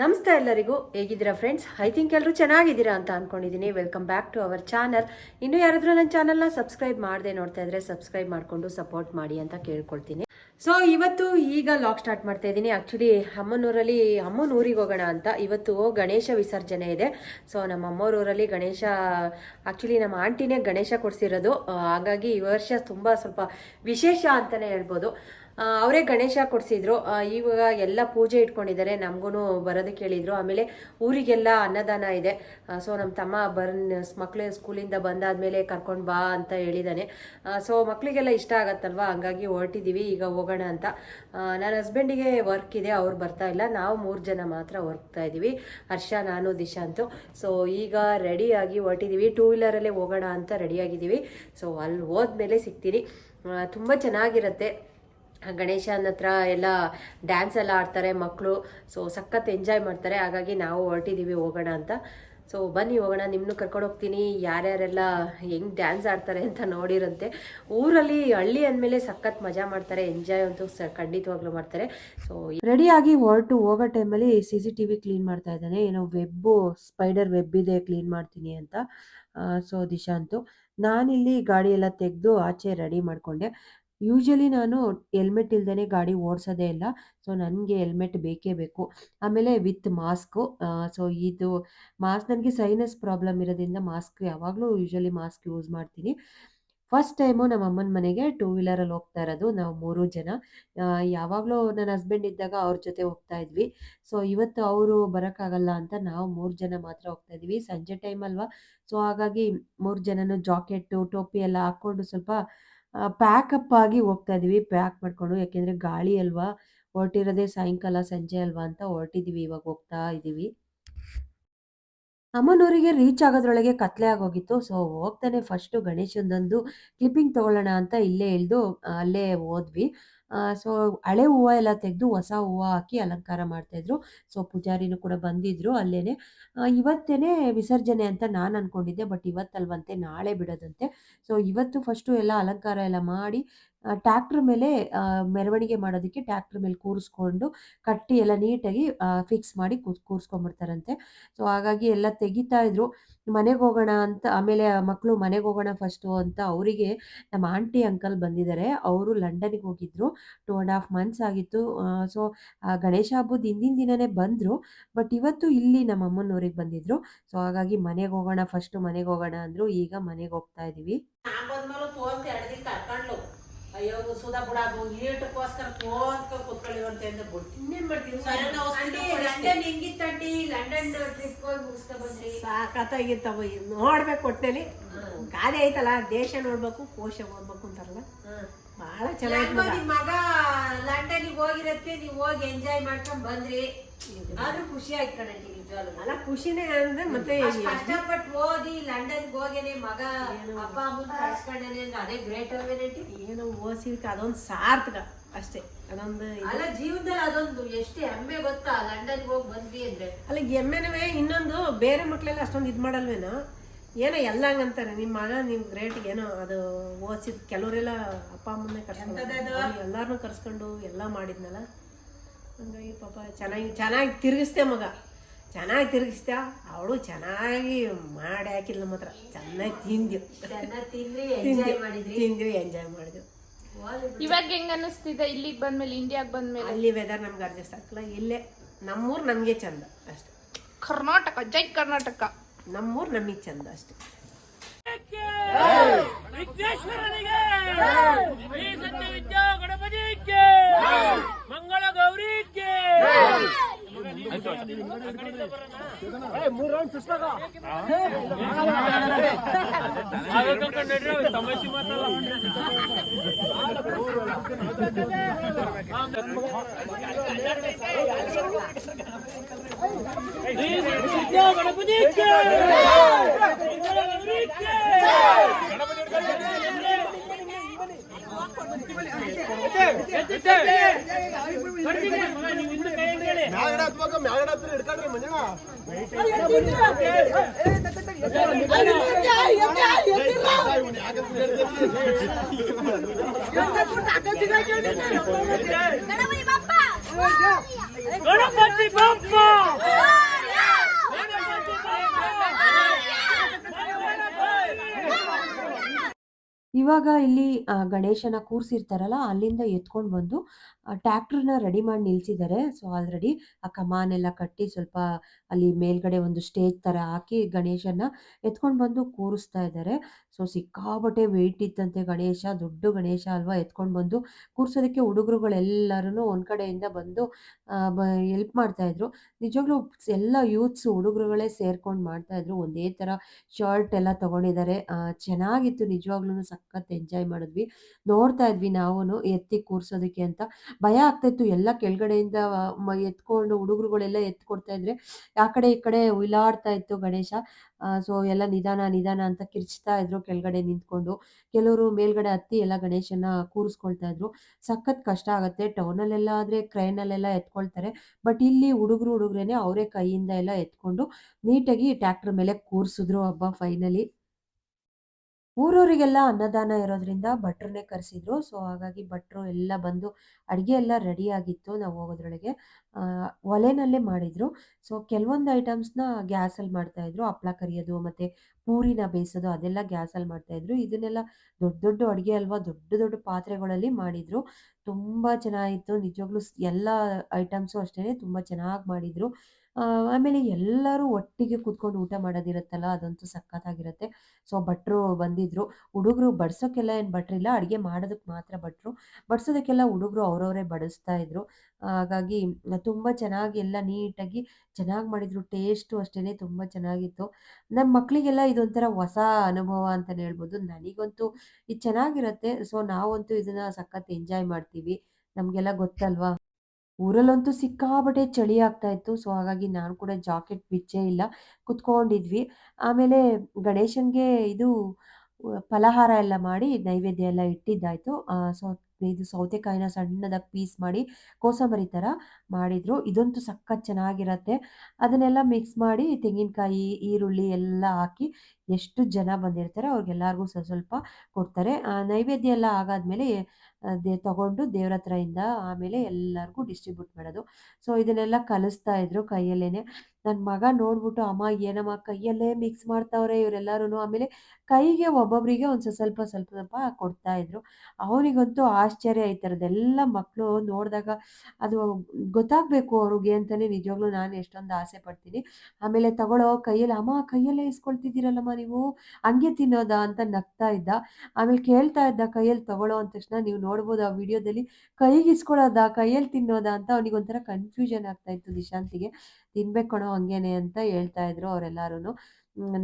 ನಮಸ್ತೆ ಎಲ್ಲರಿಗೂ ಹೇಗಿದ್ದೀರಾ ಫ್ರೆಂಡ್ಸ್ ಐ ಥಿಂಕ್ ಎಲ್ಲರೂ ಚೆನ್ನಾಗಿದ್ದೀರಾ ಅಂತ ಅಂದ್ಕೊಂಡಿದ್ದೀನಿ welcome back to our channel ಇನ್ನು ಯಾರಾದರೂ ನನ್ನ ಚಾನಲ್ನ ಸಬ್ಸ್ಕ್ರೈಬ್ ಮಾಡದೆ ನೋಡ್ತಾ ಇದ್ರೆ ಸಬ್ಸ್ಕ್ರೈಬ್ ಮಾಡಿಕೊಂಡು ಸಪೋರ್ಟ್ ಮಾಡಿ ಅಂತ ಕೇಳ್ಕೊಳ್ತೀನಿ. ಸೊ ಇವತ್ತು ಈಗ ಲಾಗ್ ಸ್ಟಾರ್ಟ್ ಮಾಡ್ತಾ ಇದ್ದೀನಿ. ಆ್ಯಕ್ಚುಲಿ ಅಮ್ಮನೂರಲ್ಲಿ, ಅಮ್ಮನ ಊರಿಗೆ ಹೋಗೋಣ ಅಂತ. ಇವತ್ತು ಗಣೇಶ ವಿಸರ್ಜನೆ ಇದೆ. ಸೊ ನಮ್ಮ ಅಮ್ಮೋರೂರಲ್ಲಿ ಗಣೇಶ ಆ್ಯಕ್ಚುಲಿ ನಮ್ಮ ಆಂಟಿನೇ ಗಣೇಶ ಕೊಡಿಸಿರೋದು. ಹಾಗಾಗಿ ಈ ವರ್ಷ ತುಂಬ ಸ್ವಲ್ಪ ವಿಶೇಷ ಅಂತಲೇ ಹೇಳ್ಬೋದು. ಅವರೇ ಗಣೇಶ ಕೊಡಿಸಿದ್ರು. ಇವಾಗ ಎಲ್ಲ ಪೂಜೆ ಇಟ್ಕೊಂಡಿದ್ದಾರೆ. ನಮಗೂ ಬರೋದಕ್ಕೆ ಹೇಳಿದರು ಆಮೇಲೆ ಊರಿಗೆಲ್ಲ ಅನ್ನದಾನ ಇದೆ. ಸೊ ನಮ್ಮ ತಮ್ಮ ಬರ್ ಮಕ್ಕಳು ಸ್ಕೂಲಿಂದ ಬಂದಾದ್ಮೇಲೆ ಕರ್ಕೊಂಡು ಬಾ ಅಂತ ಹೇಳಿದ್ದಾನೆ ಸೊ ಮಕ್ಕಳಿಗೆಲ್ಲ ಇಷ್ಟ ಆಗತ್ತಲ್ವಾ? ಹಂಗಾಗಿ ಹೊರಟಿದ್ದೀವಿ ಈಗ ಹೋಗೋಣ ಅಂತ. ನನ್ನ ಹಸ್ಬೆಂಡಿಗೆ ವರ್ಕ್ ಇದೆ. ಅವ್ರು ಬರ್ತಾ ಇಲ್ಲ. ನಾವು ಮೂರು ಜನ ಮಾತ್ರ ಹೊರ್ತಾ ಇದ್ದೀವಿ ಹರ್ಷ, ನಾನು ದಿಶಾಂತು ಸೊ ಈಗ ರೆಡಿಯಾಗಿ ಹೊರಟಿದ್ದೀವಿ ಟೂ ವೀಲರಲ್ಲೇ ಹೋಗೋಣ ಅಂತ ರೆಡಿಯಾಗಿದ್ದೀವಿ ಸೊ ಅಲ್ಲಿ ಹೋದ್ಮೇಲೆ ಸಿಗ್ತೀನಿ. ತುಂಬ ಚೆನ್ನಾಗಿರುತ್ತೆ. ಗಣೇಶನ ಹತ್ರ ಎಲ್ಲ ಡ್ಯಾನ್ಸ್ ಎಲ್ಲ ಆಡ್ತಾರೆ ಮಕ್ಕಳು ಸೊ ಸಖತ್ ಎಂಜಾಯ್ ಮಾಡ್ತಾರೆ. ಹಾಗಾಗಿ ನಾವು ಹೊರಟಿದ್ದೀವಿ ಹೋಗೋಣ ಅಂತ. ಸೊ ಬನ್ನಿ ಹೋಗೋಣ. ನಿಮ್ಮನ್ನು ಕರ್ಕೊಂಡು ಹೋಗ್ತೀನಿ. ಯಾರ್ಯಾರೆಲ್ಲ ಹೆಂಗೆ ಡ್ಯಾನ್ಸ್ ಆಡ್ತಾರೆ ಅಂತ ನೋಡಿರಂತೆ. ಊರಲ್ಲಿ ಹಳ್ಳಿ ಅಂದಮೇಲೆ ಸಖತ್ ಮಜಾ ಮಾಡ್ತಾರೆ. ಎಂಜಾಯ್ ಅಂತೂ ಸ ಖಂಡಿತವಾಗ್ಲೂ ಮಾಡ್ತಾರೆ. ಸೊ ರೆಡಿಯಾಗಿ ಹೊರಟು ಹೋಗೋ ಟೈಮಲ್ಲಿ C C T V clean ಮಾಡ್ತಾ ಇದ್ದಾನೆ. ಏನೋ ವೆಬ್ಬು ಸ್ಪೈಡರ್ ವೆಬ್ ಇದೆ ಕ್ಲೀನ್ ಮಾಡ್ತೀನಿ ಅಂತ. ಸೊ ದಿಶಾಂತು ನಾನಿಲ್ಲಿ ಗಾಡಿ ಎಲ್ಲ ತೆಗೆದು ಆಚೆ ರೆಡಿ ಮಾಡಿಕೊಂಡೆ. ಯೂಶಲಿ ನಾನು ಹೆಲ್ಮೆಟ್ ಇಲ್ದೇ ಗಾಡಿ ಓಡಿಸೋದೇ ಇಲ್ಲ. ಸೊ ನನಗೆ ಹೆಲ್ಮೆಟ್ ಬೇಕೇ ಬೇಕು. ಆಮೇಲೆ ವಿತ್ ಮಾಸ್ಕು ಸೊ ಇದು ಮಾಸ್ಕ್ ನನಗೆ ಸೈನಸ್ ಪ್ರಾಬ್ಲಮ್ ಇರೋದ್ರಿಂದ ಮಾಸ್ಕ್ ಯಾವಾಗಲೂ ಯೂಶಲಿ ಮಾಸ್ಕ್ ಯೂಸ್ ಮಾಡ್ತೀನಿ. ಫಸ್ಟ್ ಟೈಮು ನಮ್ಮ ಅಮ್ಮನ ಮನೆಗೆ ಟೂ ವೀಲರಲ್ಲಿ ಹೋಗ್ತಾ ಇರೋದು. ನಾವು ಮೂರು ಜನ. ಯಾವಾಗಲೂ ನನ್ನ ಹಸ್ಬೆಂಡ್ ಇದ್ದಾಗ ಅವ್ರ ಜೊತೆ ಹೋಗ್ತಾ ಇದ್ವಿ. ಸೊ ಇವತ್ತು ಅವರು ಬರೋಕ್ಕಾಗಲ್ಲ ಅಂತ ನಾವು ಮೂರು ಜನ ಮಾತ್ರ ಹೋಗ್ತಾ ಇದ್ವಿ. ಸಂಜೆ ಟೈಮ್ ಅಲ್ವಾ? ಸೊ ಹಾಗಾಗಿ ಮೂರು ಜನನು ಜಾಕೆಟ್ಟು, ಟೋಪಿ ಎಲ್ಲ ಹಾಕ್ಕೊಂಡು ಸ್ವಲ್ಪ ಪ್ಯಾಕಪ್ ಆಗಿ ಹೋಗ್ತಾ ಇದೀವಿ ಪ್ಯಾಕ್ ಮಾಡ್ಕೊಂಡು. ಯಾಕೆಂದ್ರೆ ಗಾಳಿ ಅಲ್ವಾ? ಹೊರಟಿರೋದೇ ಸಾಯಂಕಾಲ, ಸಂಜೆ ಅಲ್ವಾ ಅಂತ ಹೊರಟಿದೀವಿ, ಇವಾಗ ಹೋಗ್ತಾ ಇದೀವಿ. ಅಮ್ಮನೂರಿಗೆ ರೀಚ್ ಆಗೋದ್ರೊಳಗೆ ಕತ್ಲೆ ಆಗೋಗಿತ್ತು. ಸೊ ಹೋಗ್ತಾನೆ ಫಸ್ಟು ಗಣೇಶಂದೊಂದು ಕ್ಲಿಪ್ಪಿಂಗ್ ತಗೊಳ್ಳೋಣ ಅಂತ ಇಲ್ಲೇ ಇಳ್ದು, ಅಲ್ಲೇ ಹೋದ್ವಿ. ಸೊ ಹಳೆ ಹೂವು ಎಲ್ಲ ತೆಗೆದು ಹೊಸ ಹೂವು ಹಾಕಿ ಅಲಂಕಾರ ಮಾಡ್ತಾಯಿದ್ರು ಸೊ ಪೂಜಾರಿನೂ ಕೂಡ ಬಂದಿದ್ರು ಅಲ್ಲೇನೆ. ಇವತ್ತೇನೆ ವಿಸರ್ಜನೆ ಅಂತ ನಾನು ಅನ್ಕೊಂಡಿದ್ದೆ ಬಟ್ ಇವತ್ತಲ್ವಂತೆ ನಾಳೆ ಬಿಡೋದಂತೆ. ಸೊ ಇವತ್ತು ಫಸ್ಟು ಎಲ್ಲ ಅಲಂಕಾರ ಎಲ್ಲ ಮಾಡಿ ಟ್ಯಾಕ್ಟ್ರ್ ಮೇಲೆ ಮೆರವಣಿಗೆ ಮಾಡೋದಕ್ಕೆ ಟ್ಯಾಕ್ಟ್ರ್ ಮೇಲೆ ಕೂರಿಸ್ಕೊಂಡು ಕಟ್ಟಿ ಎಲ್ಲ ನೀಟಾಗಿ ಫಿಕ್ಸ್ ಮಾಡಿ ಕೂರ್ ಕೂರಿಸ್ಕೊಂಡ್ಬಿಡ್ತಾರಂತೆ. ಸೊ ಹಾಗಾಗಿ ಎಲ್ಲ ತೆಗಿತಾ ಇದ್ರು. ಮನೆಗೆ ಹೋಗೋಣ ಅಂತ, ಆಮೇಲೆ ಮಕ್ಕಳು ಮನೆಗೆ ಹೋಗೋಣ ಫಸ್ಟು ಅಂತ ಅವರಿಗೆ ನಮ್ಮ ಆಂಟಿ ಅಂಕಲ್ ಬಂದಿದ್ದಾರೆ. ಅವರು ಲಂಡನ್ಗೆ ಹೋಗಿದ್ರು. ಟೂ ಆ್ಯಂಡ್ ಹಾಫ್ ಮಂತ್ಸ್ ಆಗಿತ್ತು. ಸೊ ಗಣೇಶ ಹಬ್ಬದ ಹಿಂದಿನ ದಿನನೇ ಬಂದರು. ಬಟ್ ಇವತ್ತು ಇಲ್ಲಿ ನಮ್ಮ ಅಮ್ಮನವ್ರಿಗೆ ಬಂದಿದ್ರು. ಸೊ ಹಾಗಾಗಿ ಮನೆಗೆ ಹೋಗೋಣ ಫಸ್ಟು ಮನೆಗೆ ಹೋಗೋಣ ಅಂದರು. ಈಗ ಮನೆಗೆ ಹೋಗ್ತಾ ಇದ್ದೀವಿ ಅಯ್ಯೋ ಸುಧಾ ಬಿಡೋದು ಈಟಕ್ಕೋಸ್ಕರ ಕೋಂತ ಕುತ್ಕೊಳ್ಳಿ ಅಂತ ಅಂದ ಬಿಟ್ಟು ಇನ್ನೇನ್ ಮಾಡ್ತೀವಿ? ಲಂಡನ್ ಹೆಂಗಿತ್ತಂಟಿ ಲಂಡನ್ ಟ್ರಿಪ್ ಹೋಗಿ ಮುಗಿಸ್ಕೊ ಬಂದ್ರಿ. ಸಾಕತ್ತಾಗಿತ್ತವ ನೋಡ್ಬೇಕು ಒಟ್ಟಲ್ಲಿ ಗಾದೆ ಐತಲ್ಲ ದೇಶ ನೋಡ್ಬೇಕು ಕೋಶ ಓದ್ಬೇಕು ಅಂತಾರಲ್ಲ. ಬಹಳ ಚೆನ್ನಾಗಿ ನಿಮ್ ಮಗ ಲಂಡನ್ಗೆ ಹೋಗಿರತ್ತೆ ನೀವ್ ಹೋಗಿ ಎಂಜಾಯ್ ಮಾಡ್ಕೊಂಡ್ ಬಂದ್ರಿ. ಆದ್ರೂ ಖುಷಿ ಆಯ್ತು ಕಣಂಟಿ ನಿಜವಾಗ್ಲೂ. ಅಲ್ಲ ಖುಷಿನೇ ಅಂದ್ರೆ ಮತ್ತೆ ಕಷ್ಟಪಟ್ಟು ಓದಿ ಲಂಡನ್ ಹೋಗೇನೆ ಮಗ ಅಪ್ಪ ಅಮ್ಮನ್ ಕಳ್ಸ್ಕೊಂಡೇನೆ ಅಂದ್ರೆ ಅದೇ ಗ್ರೇಟ್ ಅವೇನೇಂಟಿ ಏನೋ ಓದಿಸಿದಕ್ಕೆ ಅದೊಂದು ಸಾರ್ಥಕ ಅಷ್ಟೇ. ಅದೊಂದು. ಅಲ್ಲ ಜೀವನದಲ್ಲಿ ಅದೊಂದು ಎಷ್ಟು ಹೆಮ್ಮೆ ಗೊತ್ತಾ? ಲಂಡನ್ಗೆ ಹೋಗಿ ಬಂದ್ವಿ ಅಂದ್ರೆ. ಅಲ್ಲ ಎಮ್ಮೆನವೇ ಇನ್ನೊಂದು ಬೇರೆ ಮಕ್ಳೆಲ್ಲ ಅಷ್ಟೊಂದು ಇದು ಮಾಡಲ್ವೇನೋ? ಏನೋ ಎಲ್ಲ ಹಂಗಂತಾರೆ ನಿಮ್ಮ ಮಗ ನಿಮ್ಮ ಗ್ರೇಟ್ ಏನೋ ಅದು ಓದಿಸಿದ ಕೆಲವರೆಲ್ಲ ಅಪ್ಪ ಅಮ್ಮನ್ನೇ ಕರ್ಸ್ಕೊಂಡು ಎಲ್ಲಾರನ್ನೂ ಕರ್ಸ್ಕೊಂಡು ಎಲ್ಲ ಮಾಡಿದ್ನಲ್ಲ? ಹಂಗಾಗಿ ಪಾಪ ಚೆನ್ನಾಗಿ ಚೆನ್ನಾಗಿ ತಿರುಗಿಸ್ದೆ ಮಗ. ಚೆನ್ನಾಗಿ ತಿರುಗಿಸ್ದ. ಅವಳು ಚೆನ್ನಾಗಿ ಮಾಡಿ ಹಾಕಿದ್ಲು ಮಾತ್ರ. ಚೆನ್ನಾಗಿ ತಿಂದ್ವಿ ತಿಂದ್ವಿ ಎಂಜಾಯ್ ಮಾಡಿದ್ರಿ. ತಿಂದ್ವಿ ಎಂಜಾಯ್ ಮಾಡಿದ್ವಿ ಇವಾಗ ಹೆಂಗ ಅನಿಸ್ತಿದೆ ಇಲ್ಲಿಗೆ ಬಂದ್ಮೇಲೆ ಇಂಡಿಯಾಗೆ ಬಂದ್ಮೇಲೆ? ಅಲ್ಲಿ ವೆದರ್ ನಮ್ಗೆ ಅಡ್ಜಸ್ಟ್ ಆಗ್ತಿಲ್ಲ. ಇಲ್ಲೇ ನಮ್ಮೂರು ನಮಗೆ ಚಂದ ಅಷ್ಟೇ. ಕರ್ನಾಟಕ ಜೈ ಕರ್ನಾಟಕ. ನಮ್ಮೂರು ನಮಗೆ ಚಂದ ಅಷ್ಟೆ. ವಿಘ್ನೇಶ್ವರನಿಗೆ ಶ್ರೀ ಸತ್ಯ ವಿದ್ಯಾ ಗಣಪತಿಗೆ ಮಂಗಳ ಗೌರಿಗೆ. ತಮಾಷೆ ಗಣಪತಿ ಬಪ್ಪ ಗಣಪತಿ ಬಪ್ಪ ಇವಾಗ ಇಲ್ಲಿ ಗಣೇಶನ ಕೂರ್ಸಿರ್ತಾರಲ್ಲ ಅಲ್ಲಿಂದ ಎತ್ಕೊಂಡು ಬಂದು ಟ್ಯಾಕ್ಟ್ರನ್ನ ರೆಡಿ ಮಾಡಿ ನಿಲ್ಸಿದ್ದಾರೆ. ಸೊ ಆಲ್ರೆಡಿ ಆ ಕಮಾನೆಲ್ಲ ಕಟ್ಟಿ ಸ್ವಲ್ಪ ಅಲ್ಲಿ ಮೇಲ್ಗಡೆ ಒಂದು ಸ್ಟೇಜ್ ಥರ ಹಾಕಿ ಗಣೇಶನ ಎತ್ಕೊಂಡು ಬಂದು ಕೂರಿಸ್ತಾ ಇದ್ದಾರೆ. ಸೊ ಸಿಕ್ಕಾಬಟ್ಟೆ ವೆಯ್ಟ್ ಇತ್ತಂತೆ ಗಣೇಶ. ದೊಡ್ಡ ಗಣೇಶ ಅಲ್ವಾ ಎತ್ಕೊಂಡು ಬಂದು ಕೂರ್ಸೋದಕ್ಕೆ ಹುಡುಗರುಗಳೆಲ್ಲರೂ ಒಂದು ಕಡೆಯಿಂದ ಬಂದು ಎಲ್ಪ್ ಮಾಡ್ತಾಯಿದ್ರು ನಿಜವಾಗ್ಲೂ ಎಲ್ಲ ಯೂತ್ಸ್ ಹುಡುಗರುಗಳೇ ಸೇರ್ಕೊಂಡು ಮಾಡ್ತಾಯಿದ್ರು ಒಂದೇ ಥರ ಶರ್ಟ್ ಎಲ್ಲ ತಗೊಂಡಿದ್ದಾರೆ. ಚೆನ್ನಾಗಿತ್ತು. ನಿಜವಾಗ್ಲೂ ಸಖತ್ ಎಂಜಾಯ್ ಮಾಡಿದ್ವಿ. ನೋಡ್ತಾ ಇದ್ವಿ ನಾವು ಎತ್ತಿ ಕೂರ್ಸೋದಕ್ಕೆ ಅಂತ. ಭಯ ಆಗ್ತಾಯಿತ್ತು ಎಲ್ಲ ಕೆಳಗಡೆಯಿಂದ ಎತ್ಕೊಂಡು ಹುಡುಗರುಗಳೆಲ್ಲ ಎತ್ಕೊಡ್ತಾ ಇದ್ರೆ ಆ ಕಡೆ ಈ ಕಡೆ ಉಯ್ಲಾಡ್ತಾ ಇತ್ತು ಗಣೇಶ. ಸೊ, ಎಲ್ಲ ನಿಧಾನ ನಿಧಾನ ಅಂತ ಕಿರ್ಚ್ತಾ ಇದ್ರು. ಕೆಳಗಡೆ ನಿಂತ್ಕೊಂಡು ಕೆಲವರು ಮೇಲ್ಗಡೆ ಹತ್ತಿ ಎಲ್ಲ ಗಣೇಶನ ಕೂರಿಸ್ಕೊಳ್ತಾ ಇದ್ರು. ಸಖತ್ ಕಷ್ಟ ಆಗುತ್ತೆ. ಟೌನಲ್ಲೆಲ್ಲ ಆದರೆ ಕ್ರೈನಲ್ಲೆಲ್ಲ ಎತ್ಕೊಳ್ತಾರೆ. ಬಟ್ ಇಲ್ಲಿ ಹುಡುಗರು ಹುಡುಗ್ರೇನೆ ಅವರೇ ಕೈಯಿಂದ ಎಲ್ಲ ಎತ್ಕೊಂಡು ನೀಟಾಗಿ ಟ್ರ್ಯಾಕ್ಟರ್ ಮೇಲೆ ಕೂರಿಸಿದ್ರು ಹಬ್ಬ ಫೈನಲಿ ಊರವರಿಗೆಲ್ಲ ಅನ್ನದಾನ ಇರೋದ್ರಿಂದ ಭಟ್ರನ್ನೇ ಕರೆಸಿದ್ರು. ಸೊ ಹಾಗಾಗಿ ಭಟ್ರು ಎಲ್ಲ ಬಂದು ಅಡುಗೆ ಎಲ್ಲ ರೆಡಿ ಆಗಿತ್ತು ನಾವು ಹೋಗೋದ್ರೊಳಗೆ. ಒಲೆನಲ್ಲೇ ಮಾಡಿದ್ರು. ಸೊ ಕೆಲವೊಂದು ಐಟಮ್ಸ್ನ ಗ್ಯಾಸಲ್ಲಿ ಮಾಡ್ತಾಯಿದ್ರು ಹಪ್ಳ ಕರಿಯೋದು ಮತ್ತು ಪೂರಿನ ಬೇಯಿಸೋದು ಅದೆಲ್ಲ ಗ್ಯಾಸಲ್ಲಿ ಮಾಡ್ತಾಯಿದ್ರು ಇದನ್ನೆಲ್ಲ ದೊಡ್ಡ ದೊಡ್ಡ ಅಡುಗೆ ಅಲ್ವಾ, ದೊಡ್ಡ ದೊಡ್ಡ ಪಾತ್ರೆಗಳಲ್ಲಿ ಮಾಡಿದರು. ತುಂಬ ಚೆನ್ನಾಗಿತ್ತು. ನಿಜವಾಗ್ಲೂ ಎಲ್ಲ ಐಟಮ್ಸು ಅಷ್ಟೇ ತುಂಬ ಚೆನ್ನಾಗಿ ಮಾಡಿದರು. ಆಮೇಲೆ ಎಲ್ಲರೂ ಒಟ್ಟಿಗೆ ಕೂತ್ಕೊಂಡು ಊಟ ಮಾಡೋದಿರುತ್ತಲ್ಲ, ಅದಂತೂ ಸಖತ್ತಾಗಿರುತ್ತೆ. ಸೊ, ಭಟ್ರು ಬಂದಿದ್ರು. ಹುಡುಗರು ಬಡ್ಸೋಕ್ಕೆಲ್ಲ ಏನು ಭಟ್ರಿಲ್ಲ ಅಡುಗೆ ಮಾಡೋದಕ್ಕೆ ಮಾತ್ರ ಭಟ್ರು. ಬಡಿಸೋದಕ್ಕೆಲ್ಲ ಹುಡುಗರು ಅವರವರೇ ಬಡಿಸ್ತಾ ಇದ್ರು. ಹಾಗಾಗಿ ತುಂಬ ಚೆನ್ನಾಗಿ ಎಲ್ಲ ನೀಟಾಗಿ ಚೆನ್ನಾಗಿ ಮಾಡಿದ್ರು. ಟೇಸ್ಟು ಅಷ್ಟೇ ತುಂಬ ಚೆನ್ನಾಗಿತ್ತು. ನಮ್ಮ ಮಕ್ಕಳಿಗೆಲ್ಲ ಇದೊಂಥರ ಹೊಸ ಅನುಭವ ಅಂತಲೇ ಹೇಳ್ಬೋದು. ನನಗಂತೂ ಇದು ಚೆನ್ನಾಗಿರುತ್ತೆ. ಸೊ, ನಾವಂತೂ ಇದನ್ನು ಸಖತ್ ಎಂಜಾಯ್ ಮಾಡ್ತೀವಿ. ನಮಗೆಲ್ಲ ಗೊತ್ತಲ್ವಾ? ಊರಲ್ಲಂತೂ ಸಿಕ್ಕಾಬಟ್ಟೆ ಚಳಿ ಆಗ್ತಾ ಇತ್ತು. ಸೊ ಹಾಗಾಗಿ ನಾನು ಕೂಡ ಜಾಕೆಟ್, ಬಿಚ್ಚೇ ಇಲ್ಲ. ಕುತ್ಕೊಂಡಿದ್ವಿ. ಆಮೇಲೆ ಗಣೇಶನ್ಗೆ ಇದು ಫಲಹಾರ ಎಲ್ಲ ಮಾಡಿ ನೈವೇದ್ಯ ಎಲ್ಲ ಇಟ್ಟಿದ್ದಾಯಿತು. ಸೊ, ಇದು ಸೌತೆಕಾಯಿನ ಸಣ್ಣದಾಗಿ ಪೀಸ್ ಮಾಡಿ ಕೋಸಂಬರಿ ಥರ ಮಾಡಿದ್ರು. ಇದಂತೂ ಸಖತ್ ಚೆನ್ನಾಗಿರತ್ತೆ. ಅದನ್ನೆಲ್ಲ ಮಿಕ್ಸ್ ಮಾಡಿ ತೆಂಗಿನಕಾಯಿ, ಈರುಳ್ಳಿ ಎಲ್ಲ ಹಾಕಿ ಎಷ್ಟು ಜನ ಬಂದಿರ್ತಾರೆ ಅವ್ರಿಗೆಲ್ಲರಿಗೂ ಸ್ವಲ್ಪ ಸ್ವಲ್ಪ ಕೊಡ್ತಾರೆ. ನೈವೇದ್ಯ ಎಲ್ಲ ಆಗಾದ್ಮೇಲೆ ಅದೇ ತಗೊಂಡು ದೇವ್ರ ಹತ್ರ ಆಮೇಲೆ ಎಲ್ಲರಿಗೂ ಡಿಸ್ಟ್ರಿಬ್ಯೂಟ್ ಮಾಡೋದು. ಸೊ, ಇದನ್ನೆಲ್ಲ ಕಲಿಸ್ತಾ ಇದ್ರು ಕೈಯಲ್ಲೇನೆ. ನನ್ನ ಮಗ ನೋಡ್ಬಿಟ್ಟು, ಅಮ್ಮ, ಏನಮ್ಮ, ಕೈಯಲ್ಲೇ ಮಿಕ್ಸ್ ಮಾಡ್ತಾವ್ರೆ ಇವರೆಲ್ಲರೂ ಆಮೇಲೆ ಕೈಗೆ ಒಬ್ಬೊಬ್ಬರಿಗೆ ಒಂದು ಸ್ವಲ್ಪ ಸ್ವಲ್ಪ ಸ್ವಲ್ಪ ಕೊಡ್ತಾ ಇದ್ರು. ಅವನಿಗಂತೂ ಆಶ್ಚರ್ಯ ಥರದ್ದೆಲ್ಲ ಮಕ್ಕಳು ನೋಡಿದಾಗ ಅದು ಗೊತ್ತಾಗ್ಬೇಕು ಅವ್ರಿಗೆ ಅಂತಲೇ ನಿಜವಾಗ್ಲೂ ನಾನು ಎಷ್ಟೊಂದು ಆಸೆ ಪಡ್ತೀನಿ. ಆಮೇಲೆ ತಗೊಳ್ಳೋ ಕೈಯಲ್ಲಿ, ಅಮ್ಮ, ಕೈಯಲ್ಲೇ ಇಸ್ಕೊಳ್ತಿದ್ದೀರಲ್ಲಮ್ಮ ನೀವು? ಹಂಗೆ ತಿನ್ನೋದಾ? ಅಂತ ನಗ್ತಾ ಇದ್ದ. ಆಮೇಲೆ ಕೇಳ್ತಾ ಇದ್ದ ಕೈಯಲ್ಲಿ ತಗೊಳ್ಳೋ ಅಂದ ತಕ್ಷಣ, ನೀವು ನೋಡ್ಬೋದು ಆ ವಿಡಿಯೋದಲ್ಲಿ. ಕೈಗೆ ಇಸ್ಕೊಳ್ಳೋದ ಕೈಯಲ್ಲಿ ತಿನ್ನೋದಾ ಅಂತ ಅವನಿಗೆ ಒಂಥರ ಕನ್ಫ್ಯೂಷನ್ ಆಗ್ತಾ ಇತ್ತು ನಿಶಾಂತಿಗೆ ತಿನ್ಬೇಕು ಕಣೋ ಹಂಗೇನೆ ಅಂತ ಹೇಳ್ತಾ ಇದ್ರು ಅವರೆಲ್ಲರೂ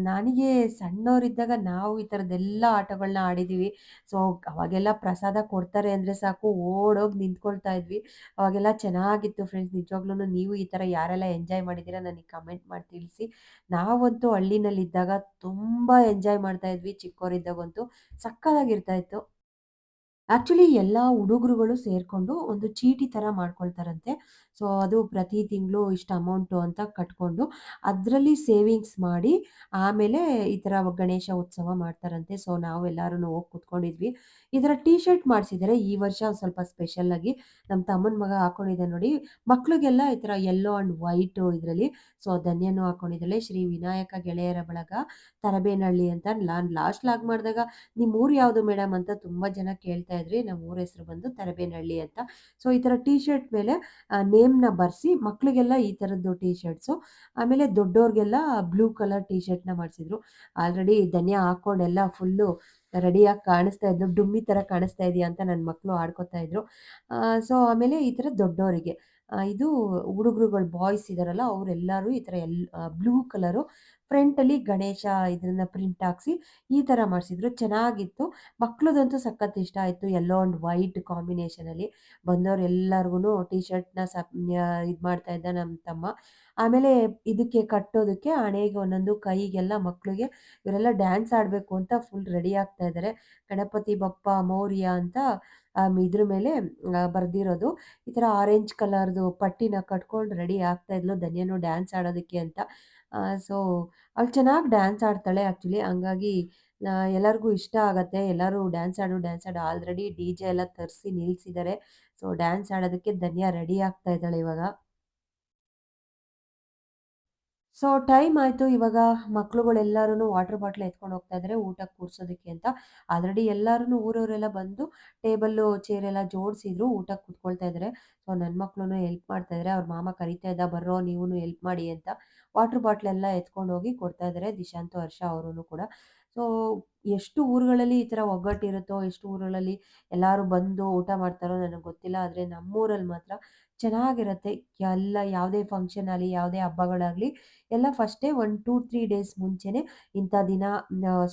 ನನಗೆ ಸಣ್ಣವರಿದ್ದಾಗ ನಾವು ಈ ಥರದ್ದೆಲ್ಲ ಆಟಗಳನ್ನ ಆಡಿದ್ದೀವಿ ಸೊ ಅವಾಗೆಲ್ಲ ಪ್ರಸಾದ ಕೊಡ್ತಾರೆ ಅಂದರೆ ಸಾಕು, ಓಡೋಗಿ ನಿಂತ್ಕೊಳ್ತಾ ಇದ್ವಿ. ಅವಾಗೆಲ್ಲ ಚೆನ್ನಾಗಿತ್ತು ಫ್ರೆಂಡ್ಸ್ ನಿಜವಾಗ್ಲೂ ನೀವು ಈ ಥರ ಯಾರೆಲ್ಲ ಎಂಜಾಯ್ ಮಾಡಿದ್ದೀರಾ ನನಗೆ ಕಮೆಂಟ್ ಮಾಡಿ ತಿಳಿಸಿ. ನಾವಂತೂ ಹಳ್ಳಿನಲ್ಲಿದ್ದಾಗ ತುಂಬ ಎಂಜಾಯ್ ಮಾಡ್ತಾ ಇದ್ವಿ ಚಿಕ್ಕವರಿದ್ದಾಗಂತೂ ಸಕ್ಕತ್ತಾಗಿರ್ತಾ ಇತ್ತು. ಆ್ಯಕ್ಚುಲಿ ಎಲ್ಲ ಹುಡುಗರುಗಳು ಸೇರಿಕೊಂಡು ಒಂದು ಚೀಟಿ ಥರ ಮಾಡ್ಕೊಳ್ತಾರಂತೆ. ಸೊ ಅದು ಪ್ರತಿ ತಿಂಗಳು ಇಷ್ಟು ಅಮೌಂಟು ಅಂತ ಕಟ್ಕೊಂಡು ಅದರಲ್ಲಿ ಸೇವಿಂಗ್ಸ್ ಮಾಡಿ ಆಮೇಲೆ ಈ ಥರ ಗಣೇಶ ಉತ್ಸವ ಮಾಡ್ತಾರಂತೆ. ಸೊ ನಾವು ಎಲ್ಲರೂ ಹೋಗಿ ಕೂತ್ಕೊಂಡಿದ್ವಿ. ಈ ಥರ ಟೀ ಶರ್ಟ್ ಮಾಡಿಸಿದ್ದಾರೆ ಈ ವರ್ಷ ಸ್ವಲ್ಪ ಸ್ಪೆಷಲ್ ಆಗಿ ನಮ್ಮ ತಮ್ಮನ ಮಗ ಹಾಕೊಂಡಿದ್ದೆ ನೋಡಿ. ಮಕ್ಕಳಿಗೆಲ್ಲ ಈ ಥರ ಯೆಲ್ಲೋ ಆ್ಯಂಡ್ ವೈಟು ಇದರಲ್ಲಿ. ಸೊ ಧನ್ಯನೂ ಹಾಕೊಂಡಿದ್ದಾಳೆ. ಶ್ರೀ ವಿನಾಯಕ ಗೆಳೆಯರ ಬಳಗ ತರಬೇನಹಳ್ಳಿ ಅಂತ ನಾನು ಲಾಸ್ಟ್ ಲಾಗ್ ಮಾಡಿದಾಗ ನಿಮ್ಮ ಊರು ಯಾವುದು ಮೇಡಮ್ ಅಂತ ತುಂಬ ಜನ ಕೇಳ್ತಾ ಇದ್ರಿ. ನಮ್ಮ ಊರ ಹೆಸರು ಬಂದು ತರಬೇನಹಳ್ಳಿ ಅಂತ. ಸೊ ಈ ಥರ ಟೀ ಶರ್ಟ್ ಮೇಲೆ ನೇಮ್ನ ಬರೆಸಿ ಮಕ್ಕಳಿಗೆಲ್ಲ ಈ ಥರದ್ದು ಟೀ ಶರ್ಟ್ಸು ಆಮೇಲೆ ದೊಡ್ಡವ್ರಿಗೆಲ್ಲ ಬ್ಲೂ ಕಲರ್ ಟೀ ಶರ್ಟ್ನ ಮಾಡಿಸಿದ್ರು. ಆಲ್ರೆಡಿ ಧನ್ಯ ಹಾಕ್ಕೊಂಡೆಲ್ಲ ಫುಲ್ಲು ರೆಡಿಯಾಗಿ ಕಾಣಿಸ್ತಾ ಇದ್ಲು, ಡುಮ್ಮಿ ಥರ ಕಾಣಿಸ್ತಾ ಇದೆಯಾ ಅಂತ ನನ್ನ ಮಕ್ಕಳು ಆಡ್ಕೊತಾ ಇದ್ರು. ಸೊ ಆಮೇಲೆ ಈ ಥರ ದೊಡ್ಡವರಿಗೆ ಇದು ಹುಡುಗರುಗಳು ಬಾಯ್ಸ್ ಇದಾರಲ್ಲ, ಅವರೆಲ್ಲರೂ ಈ ಥರ ಎಲ್ ಬ್ಲೂ ಕಲರು ಫ್ರಂಟಲ್ಲಿ ಗಣೇಶ ಇದನ್ನ ಪ್ರಿಂಟ್ ಹಾಕ್ಸಿ ಈ ಥರ ಮಾಡಿಸಿದ್ರು. ಚೆನ್ನಾಗಿತ್ತು. ಮಕ್ಳದಂತೂ ಸಖತ್ ಇಷ್ಟ ಆಯಿತು. ಎಲ್ಲೋ ಆ್ಯಂಡ್ ವೈಟ್ ಕಾಂಬಿನೇಷನಲ್ಲಿ ಬಂದವ್ರು ಎಲ್ಲರಿಗೂ ಟೀ ಶರ್ಟ್ನ ಸ ಇದು ಮಾಡ್ತಾ ಇದ್ದ ನಮ್ಮ ತಮ್ಮ. ಆಮೇಲೆ ಇದಕ್ಕೆ ಕಟ್ಟೋದಕ್ಕೆ ಹಣೆಗೆ ಒಂದೊಂದು ಕೈಗೆಲ್ಲ ಮಕ್ಕಳಿಗೆ ಇವರೆಲ್ಲ ಡ್ಯಾನ್ಸ್ ಆಡಬೇಕು ಅಂತ ಫುಲ್ ರೆಡಿ ಆಗ್ತಾ ಇದ್ದಾರೆ ಗಣಪತಿ, ಬಪ್ಪ, ಮೌರ್ಯ ಅಂತ ಇದ್ರ ಮೇಲೆ ಬರ್ದಿರೋದು. ಈ ಥರ ಆರೆಂಜ್ ಕಲರ್ದು ಪಟ್ಟಿನ ಕಟ್ಕೊಂಡು ರೆಡಿ ಆಗ್ತಾ ಇದ್ಲು ಧನ್ಯನು ಡ್ಯಾನ್ಸ್ ಆಡೋದಕ್ಕೆ ಅಂತ. ಸೊ ಅವಳು ಚೆನ್ನಾಗಿ ಡ್ಯಾನ್ಸ್ ಆಡ್ತಾಳೆ ಆ್ಯಕ್ಚುಲಿ ಹಂಗಾಗಿ ಎಲ್ಲರಿಗೂ ಇಷ್ಟ ಆಗತ್ತೆ. ಎಲ್ಲರೂ ಡ್ಯಾನ್ಸ್ ಆಡು ಡ್ಯಾನ್ಸ್ ಆಡು. ಆಲ್ರೆಡಿ ಡಿ ಜೆ ಎಲ್ಲ ತರಿಸಿ ನಿಲ್ಲಿಸಿದ್ದಾರೆ ಸೊ ಡ್ಯಾನ್ಸ್ ಆಡೋದಕ್ಕೆ ಧನ್ಯ ರೆಡಿ ಆಗ್ತಾ ಇದ್ದಾಳೆ ಇವಾಗ. ಸೊ ಟೈಮ್ ಆಯಿತು. ಇವಾಗ ಮಕ್ಳುಗಳೆಲ್ಲರೂ ವಾಟರ್ ಬಾಟ್ಲ್ ಎತ್ಕೊಂಡು ಹೋಗ್ತಾ ಇದ್ದಾರೆ ಊಟಕ್ಕೆ ಕೂರ್ಸೋದಕ್ಕೆ ಅಂತ. ಆಲ್ರೆಡಿ ಎಲ್ಲರೂ ಊರವರೆಲ್ಲ ಬಂದು ಟೇಬಲ್ಲು ಚೇರ್ ಎಲ್ಲ ಜೋಡಿಸಿದ್ರು. ಊಟಕ್ಕೆ ಕುತ್ಕೊಳ್ತಾ ಇದ್ದಾರೆ ಸೊ ನನ್ನ ಮಕ್ಳು ಹೆಲ್ಪ್ ಮಾಡ್ತಾ ಇದ್ದಾರೆ ಅವ್ರ ಮಾಮ ಕರಿತಾ ಇದ್ದ ಬರೋ ನೀವು ಹೆಲ್ಪ್ ಮಾಡಿ ಅಂತ. ವಾಟರ್ ಬಾಟ್ಲೆಲ್ಲ ಎತ್ಕೊಂಡು ಹೋಗಿ ಕೊಡ್ತಾ ಇದ್ದಾರೆ ದಿಶಾಂತು, ಹರ್ಷ ಅವರು ಕೂಡ. ಸೊ, ಎಷ್ಟು ಊರುಗಳಲ್ಲಿ ಈ ಥರ ಒಗ್ಗಟ್ಟಿರುತ್ತೋ, ಎಷ್ಟು ಊರುಗಳಲ್ಲಿ ಎಲ್ಲರೂ ಬಂದು ಊಟ ಮಾಡ್ತಾರೋ ನನಗೆ ಗೊತ್ತಿಲ್ಲ. ಆದರೆ ನಮ್ಮೂರಲ್ಲಿ ಮಾತ್ರ ಚೆನ್ನಾಗಿರುತ್ತೆ. ಎಲ್ಲ ಯಾವುದೇ ಫಂಕ್ಷನ್ ಆಗಲಿ ಯಾವುದೇ ಹಬ್ಬಗಳಾಗಲಿ, ಎಲ್ಲ ಫಸ್ಟೇ ಒನ್ ಟೂ ತ್ರೀ ಡೇಸ್ ಮುಂಚೆನೇ ಇಂಥ ದಿನ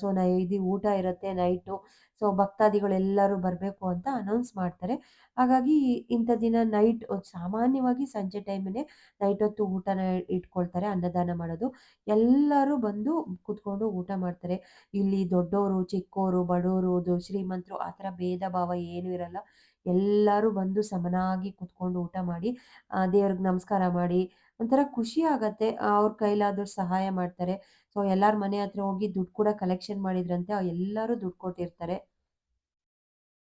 ಸೊ ನೈದಿ ಊಟ ಇರುತ್ತೆ, ನೈಟು ಸೊ ಭಕ್ತಾದಿಗಳೆಲ್ಲರೂ ಬರಬೇಕು ಅಂತ ಅನೌನ್ಸ್ ಮಾಡ್ತಾರೆ. ಹಾಗಾಗಿ ಇಂಥ ದಿನ ನೈಟ್ ಸಾಮಾನ್ಯವಾಗಿ ಸಂಜೆ ಟೈಮಲ್ಲೇ ನೈಟ್ ಹೊತ್ತು ಊಟನ ಇಟ್ಕೊಳ್ತಾರೆ, ಅನ್ನದಾನ ಮಾಡೋದು. ಎಲ್ಲರೂ ಬಂದು ಕುತ್ಕೊಂಡು ಊಟ ಮಾಡ್ತಾರೆ. ಇಲ್ಲಿ ದೊಡ್ಡವರು ಚಿಕ್ಕವರು ಬಡವರು ಶ್ರೀಮಂತರು ಆ ಥರ ಭೇದ ಭಾವ ಏನೂ ಇರಲ್ಲ. ಎಲ್ಲರೂ ಬಂದು ಸಮನಾಗಿ ಕುತ್ಕೊಂಡು ಊಟ ಮಾಡಿ ದೇವ್ರಿಗೆ ನಮಸ್ಕಾರ ಮಾಡಿ, ಒಂಥರ ಖುಷಿ ಆಗತ್ತೆ. ಅವ್ರ ಕೈಲಾದವ್ರು ಸಹಾಯ ಮಾಡ್ತಾರೆ. ಸೊ, ಎಲ್ಲರ ಮನೆ ಹತ್ರ ಹೋಗಿ ದುಡ್ಡು ಕೂಡ ಕಲೆಕ್ಷನ್ ಮಾಡಿದ್ರಂತೆ ಎಲ್ಲರೂ ದುಡ್ಡು ಕೊಟ್ಟಿರ್ತಾರೆ.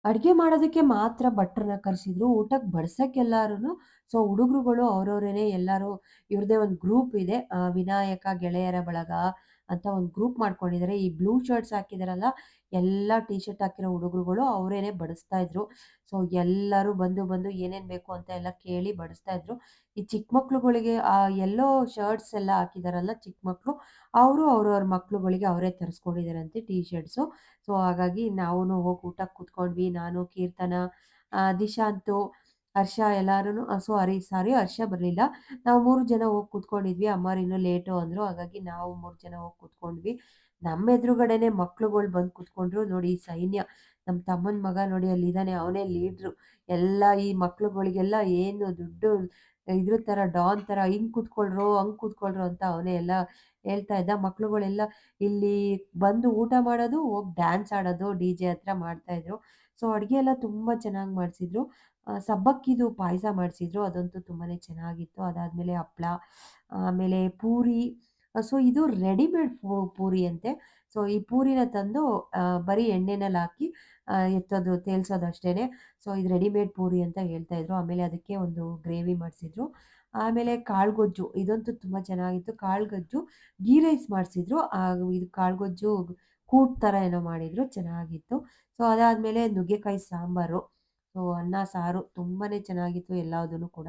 ಅಡುಗೆ ಮಾಡೋದಕ್ಕೆ ಮಾತ್ರ ಭಟ್ರನ್ನ ಕರೆಸಿದ್ರು ಊಟಕ್ಕೆ ಬಡ್ಸೋಕ್ಕೆಲ್ಲರೂ ಸೊ, ಹುಡುಗರುಗಳು ಅವ್ರವ್ರೇನೆ ಎಲ್ಲರೂ ಇವ್ರದೇ ಒಂದು ಗ್ರೂಪ್ ಇದೆ. ವಿನಾಯಕ ಗೆಳೆಯರ ಬಳಗ ಅಂತ ಒಂದು ಗ್ರೂಪ್ ಮಾಡ್ಕೊಂಡಿದ್ದಾರೆ ಈ ಬ್ಲೂ ಶರ್ಟ್ಸ್ ಹಾಕಿದಾರಲ್ಲ, ಎಲ್ಲ ಟೀ ಶರ್ಟ್ ಹಾಕಿರೋ ಹುಡುಗರುಗಳು ಅವರೇನೆ ಬಡಿಸ್ತಾ ಇದ್ರು. ಸೊ ಎಲ್ಲರೂ ಬಂದು ಬಂದು ಏನೇನು ಬೇಕು ಅಂತ ಎಲ್ಲ ಕೇಳಿ ಬಡಿಸ್ತಾ ಇದ್ರು. ಈ ಚಿಕ್ಕ ಮಕ್ಳುಗಳಿಗೆ, ಆ ಎಲ್ಲೋ ಶರ್ಟ್ಸ್ ಎಲ್ಲ ಹಾಕಿದಾರಲ್ಲ ಚಿಕ್ಕ ಮಕ್ಕಳು ಅವರು ಅವ್ರವ್ರ ಮಕ್ಳುಗಳಿಗೆ ಅವರೇ ತರಿಸ್ಕೊಂಡಿದಾರಂತೆ ಟಿ ಶರ್ಟ್ಸು ಸೊ ಹಾಗಾಗಿ ನಾವು ಹೋಗಿ ಊಟಕ್ಕೆ ಕೂತ್ಕೊಂಡ್ವಿ. ನಾನು, ಕೀರ್ತನ ದಿಶಾಂತು ಹರ್ಷ ಎಲ್ಲರೂ ಸೊ ಅರಿ ಸಾರಿ ಹರ್ಷ ಬರಲಿಲ್ಲ. ನಾವು ಮೂರು ಜನ ಹೋಗಿ ಕೂತ್ಕೊಂಡಿದ್ವಿ. ಅಮ್ಮಾರ್ ಇನ್ನೂ ಲೇಟು ಅಂದರು. ಹಾಗಾಗಿ ನಾವು ಮೂರು ಜನ ಹೋಗಿ ಕೂತ್ಕೊಂಡ್ವಿ. ನಮ್ಮ ಎದುರುಗಡೆನೆ ಮಕ್ಳುಗಳು ಬಂದು ಕೂತ್ಕೊಂಡ್ರು. ನೋಡಿ ಸೈನ್ಯ. ನಮ್ಮ ತಮ್ಮನ ಮಗ ನೋಡಿ ಅಲ್ಲಿದ್ದಾನೆ ಅವನೇ ಲೀಡ್ರು ಎಲ್ಲ ಈ ಮಕ್ಳುಗಳಿಗೆಲ್ಲ ಏನು ದುಡ್ಡು ಇದ್ರ ಥರ ಡಾನ್ ಥರ ಹಿಂಗ್ ಕೂತ್ಕೊಳ್ರು, ಹಂಗೆ ಕೂತ್ಕೊಳ್ರು ಅಂತ ಅವನೇ ಎಲ್ಲ ಹೇಳ್ತಾ ಇದ್ದ. ಮಕ್ಳುಗಳೆಲ್ಲ ಇಲ್ಲಿ ಬಂದು ಊಟ ಮಾಡೋದು, ಹೋಗಿ ಡ್ಯಾನ್ಸ್ ಆಡೋದು ಡಿ ಜೆ ಹತ್ರ ಮಾಡ್ತಾಯಿದ್ರು ಸೊ ಅಡುಗೆ ಎಲ್ಲ ತುಂಬ ಚೆನ್ನಾಗಿ ಮಾಡಿಸಿದ್ರು. ಸಬ್ಬಕ್ಕಿದು ಪಾಯಸ ಮಾಡಿಸಿದ್ರು, ಅದಂತೂ ತುಂಬಾ ಚೆನ್ನಾಗಿತ್ತು. ಅದಾದಮೇಲೆ ಹಪ್ಳ, ಆಮೇಲೆ ಪೂರಿ. ಸೊ, ಇದು ರೆಡಿಮೇಡ್ ಪೂರಿ ಅಂತೆ. ಸೊ, ಈ ಪೂರಿನ ತಂದು ಬರೀ ಎಣ್ಣೆನಲ್ಲಿ ಹಾಕಿ ಎತ್ತೋದು, ತೇಲ್ಸೋದು ಅಷ್ಟೇ ಸೊ, ಇದು ರೆಡಿಮೇಡ್ ಪೂರಿ ಅಂತ ಹೇಳ್ತಾ ಇದ್ರು. ಆಮೇಲೆ ಅದಕ್ಕೆ ಒಂದು ಗ್ರೇವಿ ಮಾಡಿಸಿದ್ರು. ಆಮೇಲೆ ಕಾಳುಗೊಜ್ಜು, ಇದಂತೂ ತುಂಬ ಚೆನ್ನಾಗಿತ್ತು. ಕಾಳುಗೊಜ್ಜು, ಗೀ ರೈಸ್ ಮಾಡಿಸಿದ್ರು. ಇದು ಕಾಳುಗೊಜ್ಜು ಕೂಟ್ ಥರ ಏನೋ ಮಾಡಿದ್ರು. ಚೆನ್ನಾಗಿತ್ತು. ಸೊ, ಅದಾದಮೇಲೆ ನುಗ್ಗೆಕಾಯಿ ಸಾಂಬಾರು. ಸೊ, ಅನ್ನ, ಸಾರು ತುಂಬಾನೇ ಚೆನ್ನಾಗಿತ್ತು ಎಲ್ಲದೂ ಕೂಡ.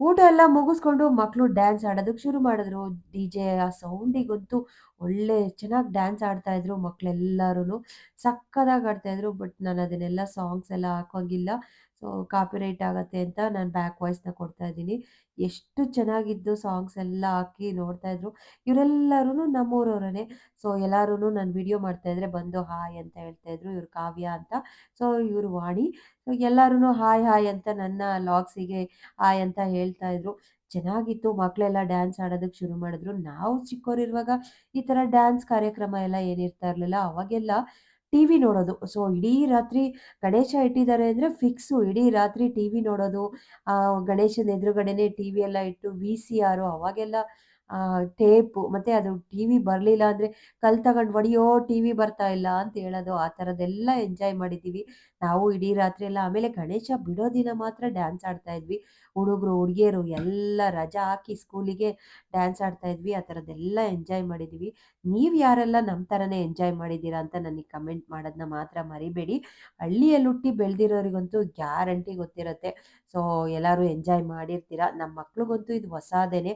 ಊಟ ಎಲ್ಲ ಮುಗಿಸ್ಕೊಂಡು ಮಕ್ಕಳು ಡ್ಯಾನ್ಸ್ ಆಡೋದಕ್ಕೆ ಶುರು ಮಾಡಿದ್ರು. ಡಿ ಜೆ ಆ ಸೌಂಡಿಗಂತೂ ಒಳ್ಳೆ ಚೆನ್ನಾಗಿ ಡ್ಯಾನ್ಸ್ ಆಡ್ತಾ ಇದ್ರು ಮಕ್ಕಳೆಲ್ಲರೂ ಸಕ್ಕದಾಗಿ ಆಡ್ತಾ ಇದ್ರು ಬಟ್ ನಾನು ಅದನ್ನೆಲ್ಲ ಸಾಂಗ್ಸ್ ಎಲ್ಲ ಹಾಕೋಂಗಿಲ್ಲ ಸೊ ಕಾಪಿರೈಟ್ ಆಗುತ್ತೆ ಅಂತ ನಾನು ಬ್ಯಾಕ್ ವಾಯ್ಸ್ನ ಕೊಡ್ತಾ ಇದ್ದೀನಿ. ಎಷ್ಟು ಚೆನ್ನಾಗಿದ್ದು ಸಾಂಗ್ಸ್ ಎಲ್ಲ ಹಾಕಿ ನೋಡ್ತಾ ಇದ್ರು. ಇವರೆಲ್ಲರೂ ನಮ್ಮೂರವರೇ. ಸೊ ಎಲ್ಲರೂ ನಾನು ವಿಡಿಯೋ ಮಾಡ್ತಾ ಇದ್ರೆ ಬಂದು ಹಾಯ್ ಅಂತ ಹೇಳ್ತಾ ಇದ್ರು. ಇವ್ರು ಕಾವ್ಯ ಅಂತ. ಸೊ ಇವರು ವಾಣಿ. ಸೊ ಎಲ್ಲರೂ ಹಾಯ್ ಹಾಯ್ ಅಂತ ನನ್ನ ಲಾಗ್ಸಿಗೆ ಹಾಯ್ ಅಂತ ಹೇಳ್ತಾ ಇದ್ರು. ಚೆನ್ನಾಗಿತ್ತು. ಮಕ್ಕಳೆಲ್ಲ ಡ್ಯಾನ್ಸ್ ಆಡೋದಕ್ಕೆ ಶುರು ಮಾಡಿದ್ರು. ನಾವು ಚಿಕ್ಕವರಿರುವಾಗ ಈ ಥರ ಡ್ಯಾನ್ಸ್ ಕಾರ್ಯಕ್ರಮ ಎಲ್ಲ ಏನಿರ್ತಾ ಇರಲಿಲ್ಲ. ಅವಾಗೆಲ್ಲ ಟಿ ವಿ ನೋಡೋದು. ಸೊ ಇಡೀ ರಾತ್ರಿ ಗಣೇಶ ಇಟ್ಟಿದ್ದಾರೆ ಅಂದರೆ ಫಿಕ್ಸು ಇಡೀ ರಾತ್ರಿ ಟಿ ವಿ ನೋಡೋದು. ಗಣೇಶನ ಎದುರುಗಡೆನೆ ಟಿ ವಿ ಎಲ್ಲ ಇಟ್ಟು ವಿ ಸಿ ಆರು ಅವಾಗೆಲ್ಲ ಟೇಪು, ಮತ್ತೆ ಅದು ಟಿವಿ ಬರ್ಲಿಲ್ಲ ಅಂದರೆ ತಗೊಂಡ್ ತಗೊಂಡು ಹೊಡಿಯೋ ಟಿವಿ ಬರ್ತಾ ಇಲ್ಲ ಅಂತ ಹೇಳೋದು, ಆ ಥರದ್ದೆಲ್ಲ ಎಂಜಾಯ್ ಮಾಡಿದ್ದೀವಿ ನಾವು ಇಡೀ ರಾತ್ರಿ ಎಲ್ಲ ಆಮೇಲೆ ಗಣೇಶ ಬಿಡೋ ದಿನ ಮಾತ್ರ ಡ್ಯಾನ್ಸ್ ಆಡ್ತಾ ಇದ್ವಿ. ಹುಡುಗರು, ಹುಡುಗಿಯರು ಎಲ್ಲ ರಜಾ ಹಾಕಿ ಸ್ಕೂಲಿಗೆ ಡ್ಯಾನ್ಸ್ ಆಡ್ತಾ ಇದ್ವಿ, ಆ ಥರದ್ದೆಲ್ಲ ಎಂಜಾಯ್ ಮಾಡಿದ್ದೀವಿ ನೀವು ಯಾರೆಲ್ಲ ನಮ್ಮ ಥರನೇ ಎಂಜಾಯ್ ಮಾಡಿದ್ದೀರಾ ಅಂತ ನನಗೆ ಕಮೆಂಟ್ ಮಾಡೋದನ್ನ ಮಾತ್ರ ಮರಿಬೇಡಿ. ಹಳ್ಳಿಯಲ್ಲಿ ಹುಟ್ಟಿ ಬೆಳೆದಿರೋರಿಗಂತೂ ಗ್ಯಾರಂಟಿ ಗೊತ್ತಿರುತ್ತೆ. ಸೊ ಎಲ್ಲರೂ ಎಂಜಾಯ್ ಮಾಡಿರ್ತೀರಾ. ನಮ್ಮ ಮಕ್ಳಿಗಂತೂ ಇದು ಹೊಸಾದೇನೆ.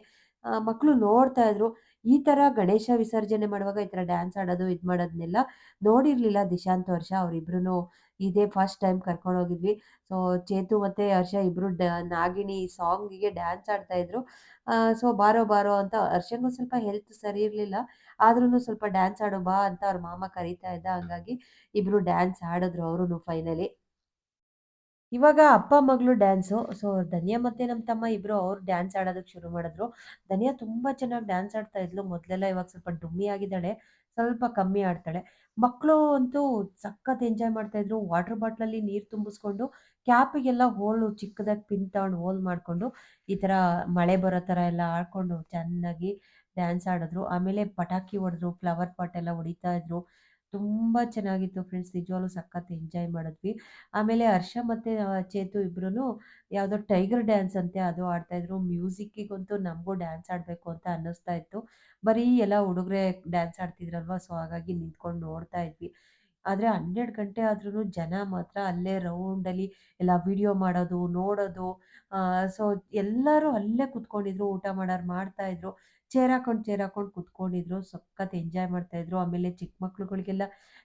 ಮಕ್ಕಳು ನೋಡ್ತಾ ಇದ್ರು. ಈ ತರ ಗಣೇಶ ವಿಸರ್ಜನೆ ಮಾಡುವಾಗ ಈ ತರ ಡ್ಯಾನ್ಸ್ ಆಡೋದು, ಇದು ಮಾಡೋದನ್ನೆಲ್ಲ ನೋಡಿರ್ಲಿಲ್ಲ ದಿಶಾಂತ್ ವರ್ಷ. ಅವರಿಬ್ರು ಇದೇ ಫಸ್ಟ್ ಟೈಮ್ ಕರ್ಕೊಂಡು ಹೋಗಿದ್ವಿ. ಸೊ ಚೇತು ಮತ್ತೆ ಹರ್ಷ ಇಬ್ರು ಡ, ನಾಗಿಣಿ ಸಾಂಗಿಗೆ ಡ್ಯಾನ್ಸ್ ಆಡ್ತಾಯಿದ್ರು ಸೊ ಬಾರೋ ಬಾರೋ ಅಂತ ಹರ್ಷಂಗೂ ಸ್ವಲ್ಪ ಹೆಲ್ತ್ ಸರಿ ಇರಲಿಲ್ಲ. ಆದ್ರೂ ಸ್ವಲ್ಪ ಡ್ಯಾನ್ಸ್ ಆಡೋ ಬಾ ಅಂತ ಅವ್ರ ಮಾಮ ಕರೀತಾ ಇದ್ದ. ಹಂಗಾಗಿ ಇಬ್ರು ಡ್ಯಾನ್ಸ್ ಆಡಿದ್ರು ಅವರು ಫೈನಲಿ ಇವಾಗ ಅಪ್ಪ ಮಗಳು ಡ್ಯಾನ್ಸು ಸೊ ಧನ್ಯ ಮತ್ತೆ ನಮ್ಮ ತಮ್ಮ ಇಬ್ರು ಅವ್ರು ಡ್ಯಾನ್ಸ್ ಆಡೋದಕ್ಕೆ ಶುರು ಮಾಡಿದ್ರು. ಧನ್ಯ ತುಂಬಾ ಚೆನ್ನಾಗಿ ಡ್ಯಾನ್ಸ್ ಆಡ್ತಾ ಇದ್ಲು. ಮೊದಲೆಲ್ಲ ಇವಾಗ ಸ್ವಲ್ಪ ಡುಮ್ಮಿ ಆಗಿದ್ದಾಳೆ ಸ್ವಲ್ಪ ಕಮ್ಮಿ ಆಡ್ತಾಳೆ. ಮಕ್ಕಳು ಅಂತೂ ಸಖತ್ ಎಂಜಾಯ್ ಮಾಡ್ತಾ ಇದ್ರು. ವಾಟರ್ ಬಾಟ್ಲಲ್ಲಿ ನೀರು ತುಂಬಿಸ್ಕೊಂಡು ಕ್ಯಾಪಿಗೆಲ್ಲ ಹೋಲು ಚಿಕ್ಕದಾಗಿ ಪಿನ್ ತಗೊಂಡು ಹೋಲ್ ಮಾಡ್ಕೊಂಡು, ಈ ಥರ ಮಳೆ ಬರೋ ಥರ ಎಲ್ಲ ಆಡ್ಕೊಂಡು ಚೆನ್ನಾಗಿ ಡ್ಯಾನ್ಸ್ ಆಡಿದ್ರು. ಆಮೇಲೆ ಪಟಾಕಿ ಹೊಡೆದ್ರು ಫ್ಲವರ್ ಪಾಟ್ ಎಲ್ಲ ಹೊಡಿತಾ ಇದ್ರು. ತುಂಬ ಚೆನ್ನಾಗಿತ್ತು ಫ್ರೆಂಡ್ಸ್. ನಿಜವಾಗ್ಲೂ ಸಖತ್ ಎಂಜಾಯ್ ಮಾಡಿದ್ವಿ. ಆಮೇಲೆ ಹರ್ಷ ಮತ್ತೆ ಚೇತು ಇಬ್ರು ಯಾವ್ದೋ ಟೈಗರ್ ಡ್ಯಾನ್ಸ್ ಅಂತೆ ಅದು ಆಡ್ತಾಯಿದ್ರು ಮ್ಯೂಸಿಕ್ಕಿಗಂತೂ ನಮಗೂ ಡ್ಯಾನ್ಸ್ ಆಡ್ಬೇಕು ಅಂತ ಅನ್ನಿಸ್ತಾ ಇತ್ತು. ಬರೀ ಎಲ್ಲ ಹುಡುಗರೇ ಡ್ಯಾನ್ಸ್ ಆಡ್ತಿದ್ರಲ್ವಾ? ಸೊ, ಹಾಗಾಗಿ ನಿಂತ್ಕೊಂಡು ನೋಡ್ತಾ ಇದ್ವಿ. ಆದ್ರೆ ಹನ್ನೆರಡು ಗಂಟೆ ಆದ್ರೂ ಜನ ಮಾತ್ರ ಅಲ್ಲೇ ರೌಂಡಲ್ಲಿ ಎಲ್ಲ ವಿಡಿಯೋ ಮಾಡೋದು, ನೋಡೋದು ಸೊ ಎಲ್ಲರೂ ಅಲ್ಲೇ ಕುತ್ಕೊಂಡಿದ್ರು, ಊಟ ಮಾಡೋರು ಮಾಡ್ತಾ ಇದ್ರು. ಚೇರ್ ಹಾಕೊಂಡು ಚೇರ್ ಹಾಕೊಂಡು ಕುತ್ಕೊಂಡಿದ್ರು ಸಖತ್ ಎಂಜಾಯ್ ಮಾಡ್ತಾ ಇದ್ರು ಆಮೇಲೆ ಚಿಕ್ಕ ಮಕ್ಳುಗಳಿಗೆಲ್ಲ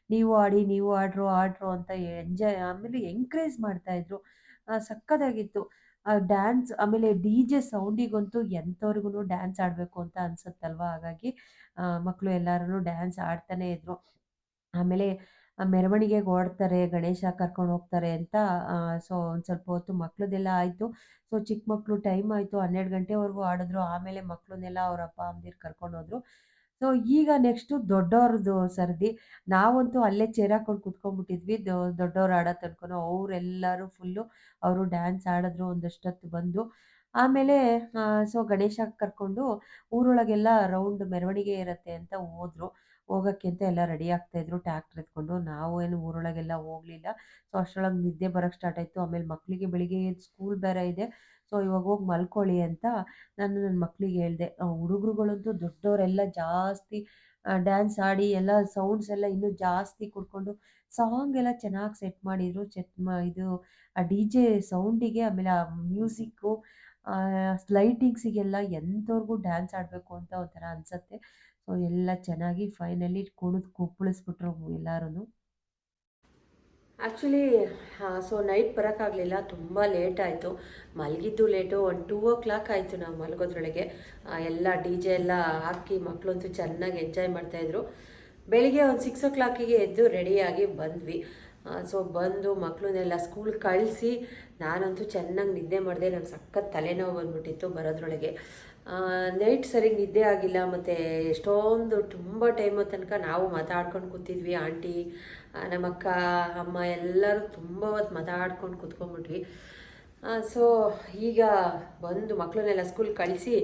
ನೀವು ಆಡಿ ನೀವು ಆಡ್ರು ಆಡ್ರು ಅಂತ ಎಂಜಾಯ್ ಆಮೇಲೆ ಎಂಕರೇಜ್ ಮಾಡ್ತಾ ಇದ್ರು ಆ, ಸಖತ್ತಾಗಿತ್ತು. ಡ್ಯಾನ್ಸ್ ಆಮೇಲೆ ಡಿ ಜೆ ಸೌಂಡಿಗಂತೂ ಎಂಥವ್ರಿಗೂ ಡ್ಯಾನ್ಸ್ ಆಡಬೇಕು ಅಂತ ಅನ್ಸುತ್ತಲ್ವಾ? ಹಾಗಾಗಿ ಮಕ್ಕಳು ಎಲ್ಲರೂ ಡ್ಯಾನ್ಸ್ ಆಡ್ತಾನೆ ಇದ್ರು. ಆಮೇಲೆ ಮೆರವಣಿಗೆಗೆ ಓಡ್ತಾರೆ, ಗಣೇಶ ಕರ್ಕೊಂಡು ಹೋಗ್ತಾರೆ ಅಂತ ಸೊ ಒಂದು ಸ್ವಲ್ಪ ಹೊತ್ತು ಮಕ್ಳದ್ದೆಲ್ಲ ಆಯಿತು. ಸೊ ಚಿಕ್ಕ ಮಕ್ಕಳು ಟೈಮ್ ಆಯಿತು, ಹನ್ನೆರಡು ಗಂಟೆವರೆಗೂ ಆಡಿದ್ರು. ಆಮೇಲೆ ಮಕ್ಕಳನ್ನೆಲ್ಲ ಅವ್ರ ಅಪ್ಪ ಅಮ್ಮಿರ್ ಕರ್ಕೊಂಡು ಹೋದ್ರು. ಸೊ ಈಗ ನೆಕ್ಸ್ಟು ದೊಡ್ಡವ್ರದ್ದು ಸರದಿ. ನಾವಂತೂ ಅಲ್ಲೇ ಚೇರ್ ಹಾಕೊಂಡು ಕುತ್ಕೊಂಡ್ಬಿಟ್ಟಿದ್ವಿ. ದೊಡ್ಡವ್ರು ಆಡೋ ತನಕನೂ ಅವರೆಲ್ಲರೂ ಫುಲ್ಲು ಅವರು ಡ್ಯಾನ್ಸ್ ಆಡಿದ್ರು ಒಂದಷ್ಟೊತ್ತು ಬಂದು. ಆಮೇಲೆ ಸೊ ಗಣೇಶ ಕರ್ಕೊಂಡು ಊರೊಳಗೆಲ್ಲ ರೌಂಡ್ ಮೆರವಣಿಗೆ ಇರುತ್ತೆ ಅಂತ ಹೋದ್ರು. ಹೋಗೋಕ್ಕೆ ಅಂತ ಎಲ್ಲ ರೆಡಿ ಆಗ್ತಾ ಇದ್ರು. ಟ್ಯಾಕ್ಟರ್ ಎತ್ಕೊಂಡು ನಾವು ಏನು ಊರೊಳಗೆಲ್ಲ ಹೋಗಲಿಲ್ಲ. ಸೊ ಅಷ್ಟರೊಳಗೆ ನಿದ್ದೆ ಬರೋಕ್ಕೆ ಸ್ಟಾರ್ಟ್ ಆಯಿತು. ಆಮೇಲೆ ಮಕ್ಕಳಿಗೆ ಬೆಳಿಗ್ಗೆ ಸ್ಕೂಲ್ ಬೇರೆ ಇದೆ. ಸೊ ಇವಾಗ ಹೋಗಿ ಮಲ್ಕೊಳ್ಳಿ ಅಂತ ನಾನು ನನ್ನ ಮಕ್ಕಳಿಗೆ ಹೇಳಿದೆ. ಹುಡುಗರುಗಳಂತೂ ದೊಡ್ಡವರೆಲ್ಲ ಜಾಸ್ತಿ ಡ್ಯಾನ್ಸ್ ಆಡಿ ಎಲ್ಲ ಸೌಂಡ್ಸ್ ಎಲ್ಲ ಇನ್ನೂ ಜಾಸ್ತಿ ಕುಡ್ಕೊಂಡು ಸಾಂಗ್ ಎಲ್ಲ ಚೆನ್ನಾಗಿ ಸೆಟ್ ಮಾಡಿದ್ರು. ಚೆಕ್ ಇದು, ಆ ಡಿ ಜೆ ಸೌಂಡಿಗೆ ಆಮೇಲೆ ಆ ಮ್ಯೂಸಿಕ್ಕು ಲೈಟಿಂಗ್ಸಿಗೆಲ್ಲ ಎಂಥವ್ರಿಗೂ ಡ್ಯಾನ್ಸ್ ಆಡಬೇಕು ಅಂತ ಒಂಥರ ಅನಿಸತ್ತೆ. ಸೊ, ಎಲ್ಲ ಚೆನ್ನಾಗಿ ಫೈನಲಿ ಕುಣಿದು ಕುಪ್ಪಳಿಸ್ಬಿಟ್ರು ಎಲ್ಲರೂ ಆ್ಯಕ್ಚುಲಿ ಸೊ ನೈಟ್ ಬರೋಕ್ಕಾಗಲಿಲ್ಲ, ತುಂಬ ಲೇಟ್ ಆಯಿತು. ಮಲಗಿದ್ದು ಲೇಟು ಒಂದು ಟೂ ಓ ಕ್ಲಾಕ್ ಆಯಿತು ನಾವು ಮಲಗೋದ್ರೊಳಗೆ. ಎಲ್ಲ ಡಿ ಜೆ ಎಲ್ಲ ಹಾಕಿ ಮಕ್ಕಳಂತೂ ಚೆನ್ನಾಗಿ ಎಂಜಾಯ್ ಮಾಡ್ತಾಯಿದ್ರು ಬೆಳಿಗ್ಗೆ ಒಂದು ಸಿಕ್ಸ್ ಓ ಕ್ಲಾಕಿಗೆ ಎದ್ದು ರೆಡಿಯಾಗಿ ಬಂದ್ವಿ. ಸೊ ಬಂದು ಮಕ್ಕಳನ್ನೆಲ್ಲ ಸ್ಕೂಲ್ ಕಳಿಸಿ, ನಾನಂತೂ ಚೆನ್ನಾಗಿ ನಿದ್ದೆ ಮಾಡಿದೆ, ನಂಗೆ ಸಖತ್ ತಲೆನೋವು ಬಂದ್ಬಿಟ್ಟಿತ್ತು ಬರೋದ್ರೊಳಗೆ. ನೈಟ್ ಸರಿಗೆ ನಿದ್ದೆ ಆಗಿಲ್ಲ, ಮತ್ತು ಎಷ್ಟೊಂದು ತುಂಬ ಟೈಮ್ ತನಕ ನಾವು ಮಾತಾಡ್ಕೊಂಡು ಕೂತಿದ್ವಿ. ಆಂಟಿ ನಮ್ಮಕ್ಕ, ಅಮ್ಮ ಎಲ್ಲರೂ ತುಂಬ ಹೊತ್ತು ಮಾತಾಡ್ಕೊಂಡು ಕೂತ್ಕೊಂಡ್ಬಿಟ್ವಿ. ಸೊ ಈಗ ಬಂದು ಮಕ್ಕಳನ್ನೆಲ್ಲ ಸ್ಕೂಲ್ ಕಳಿಸಿ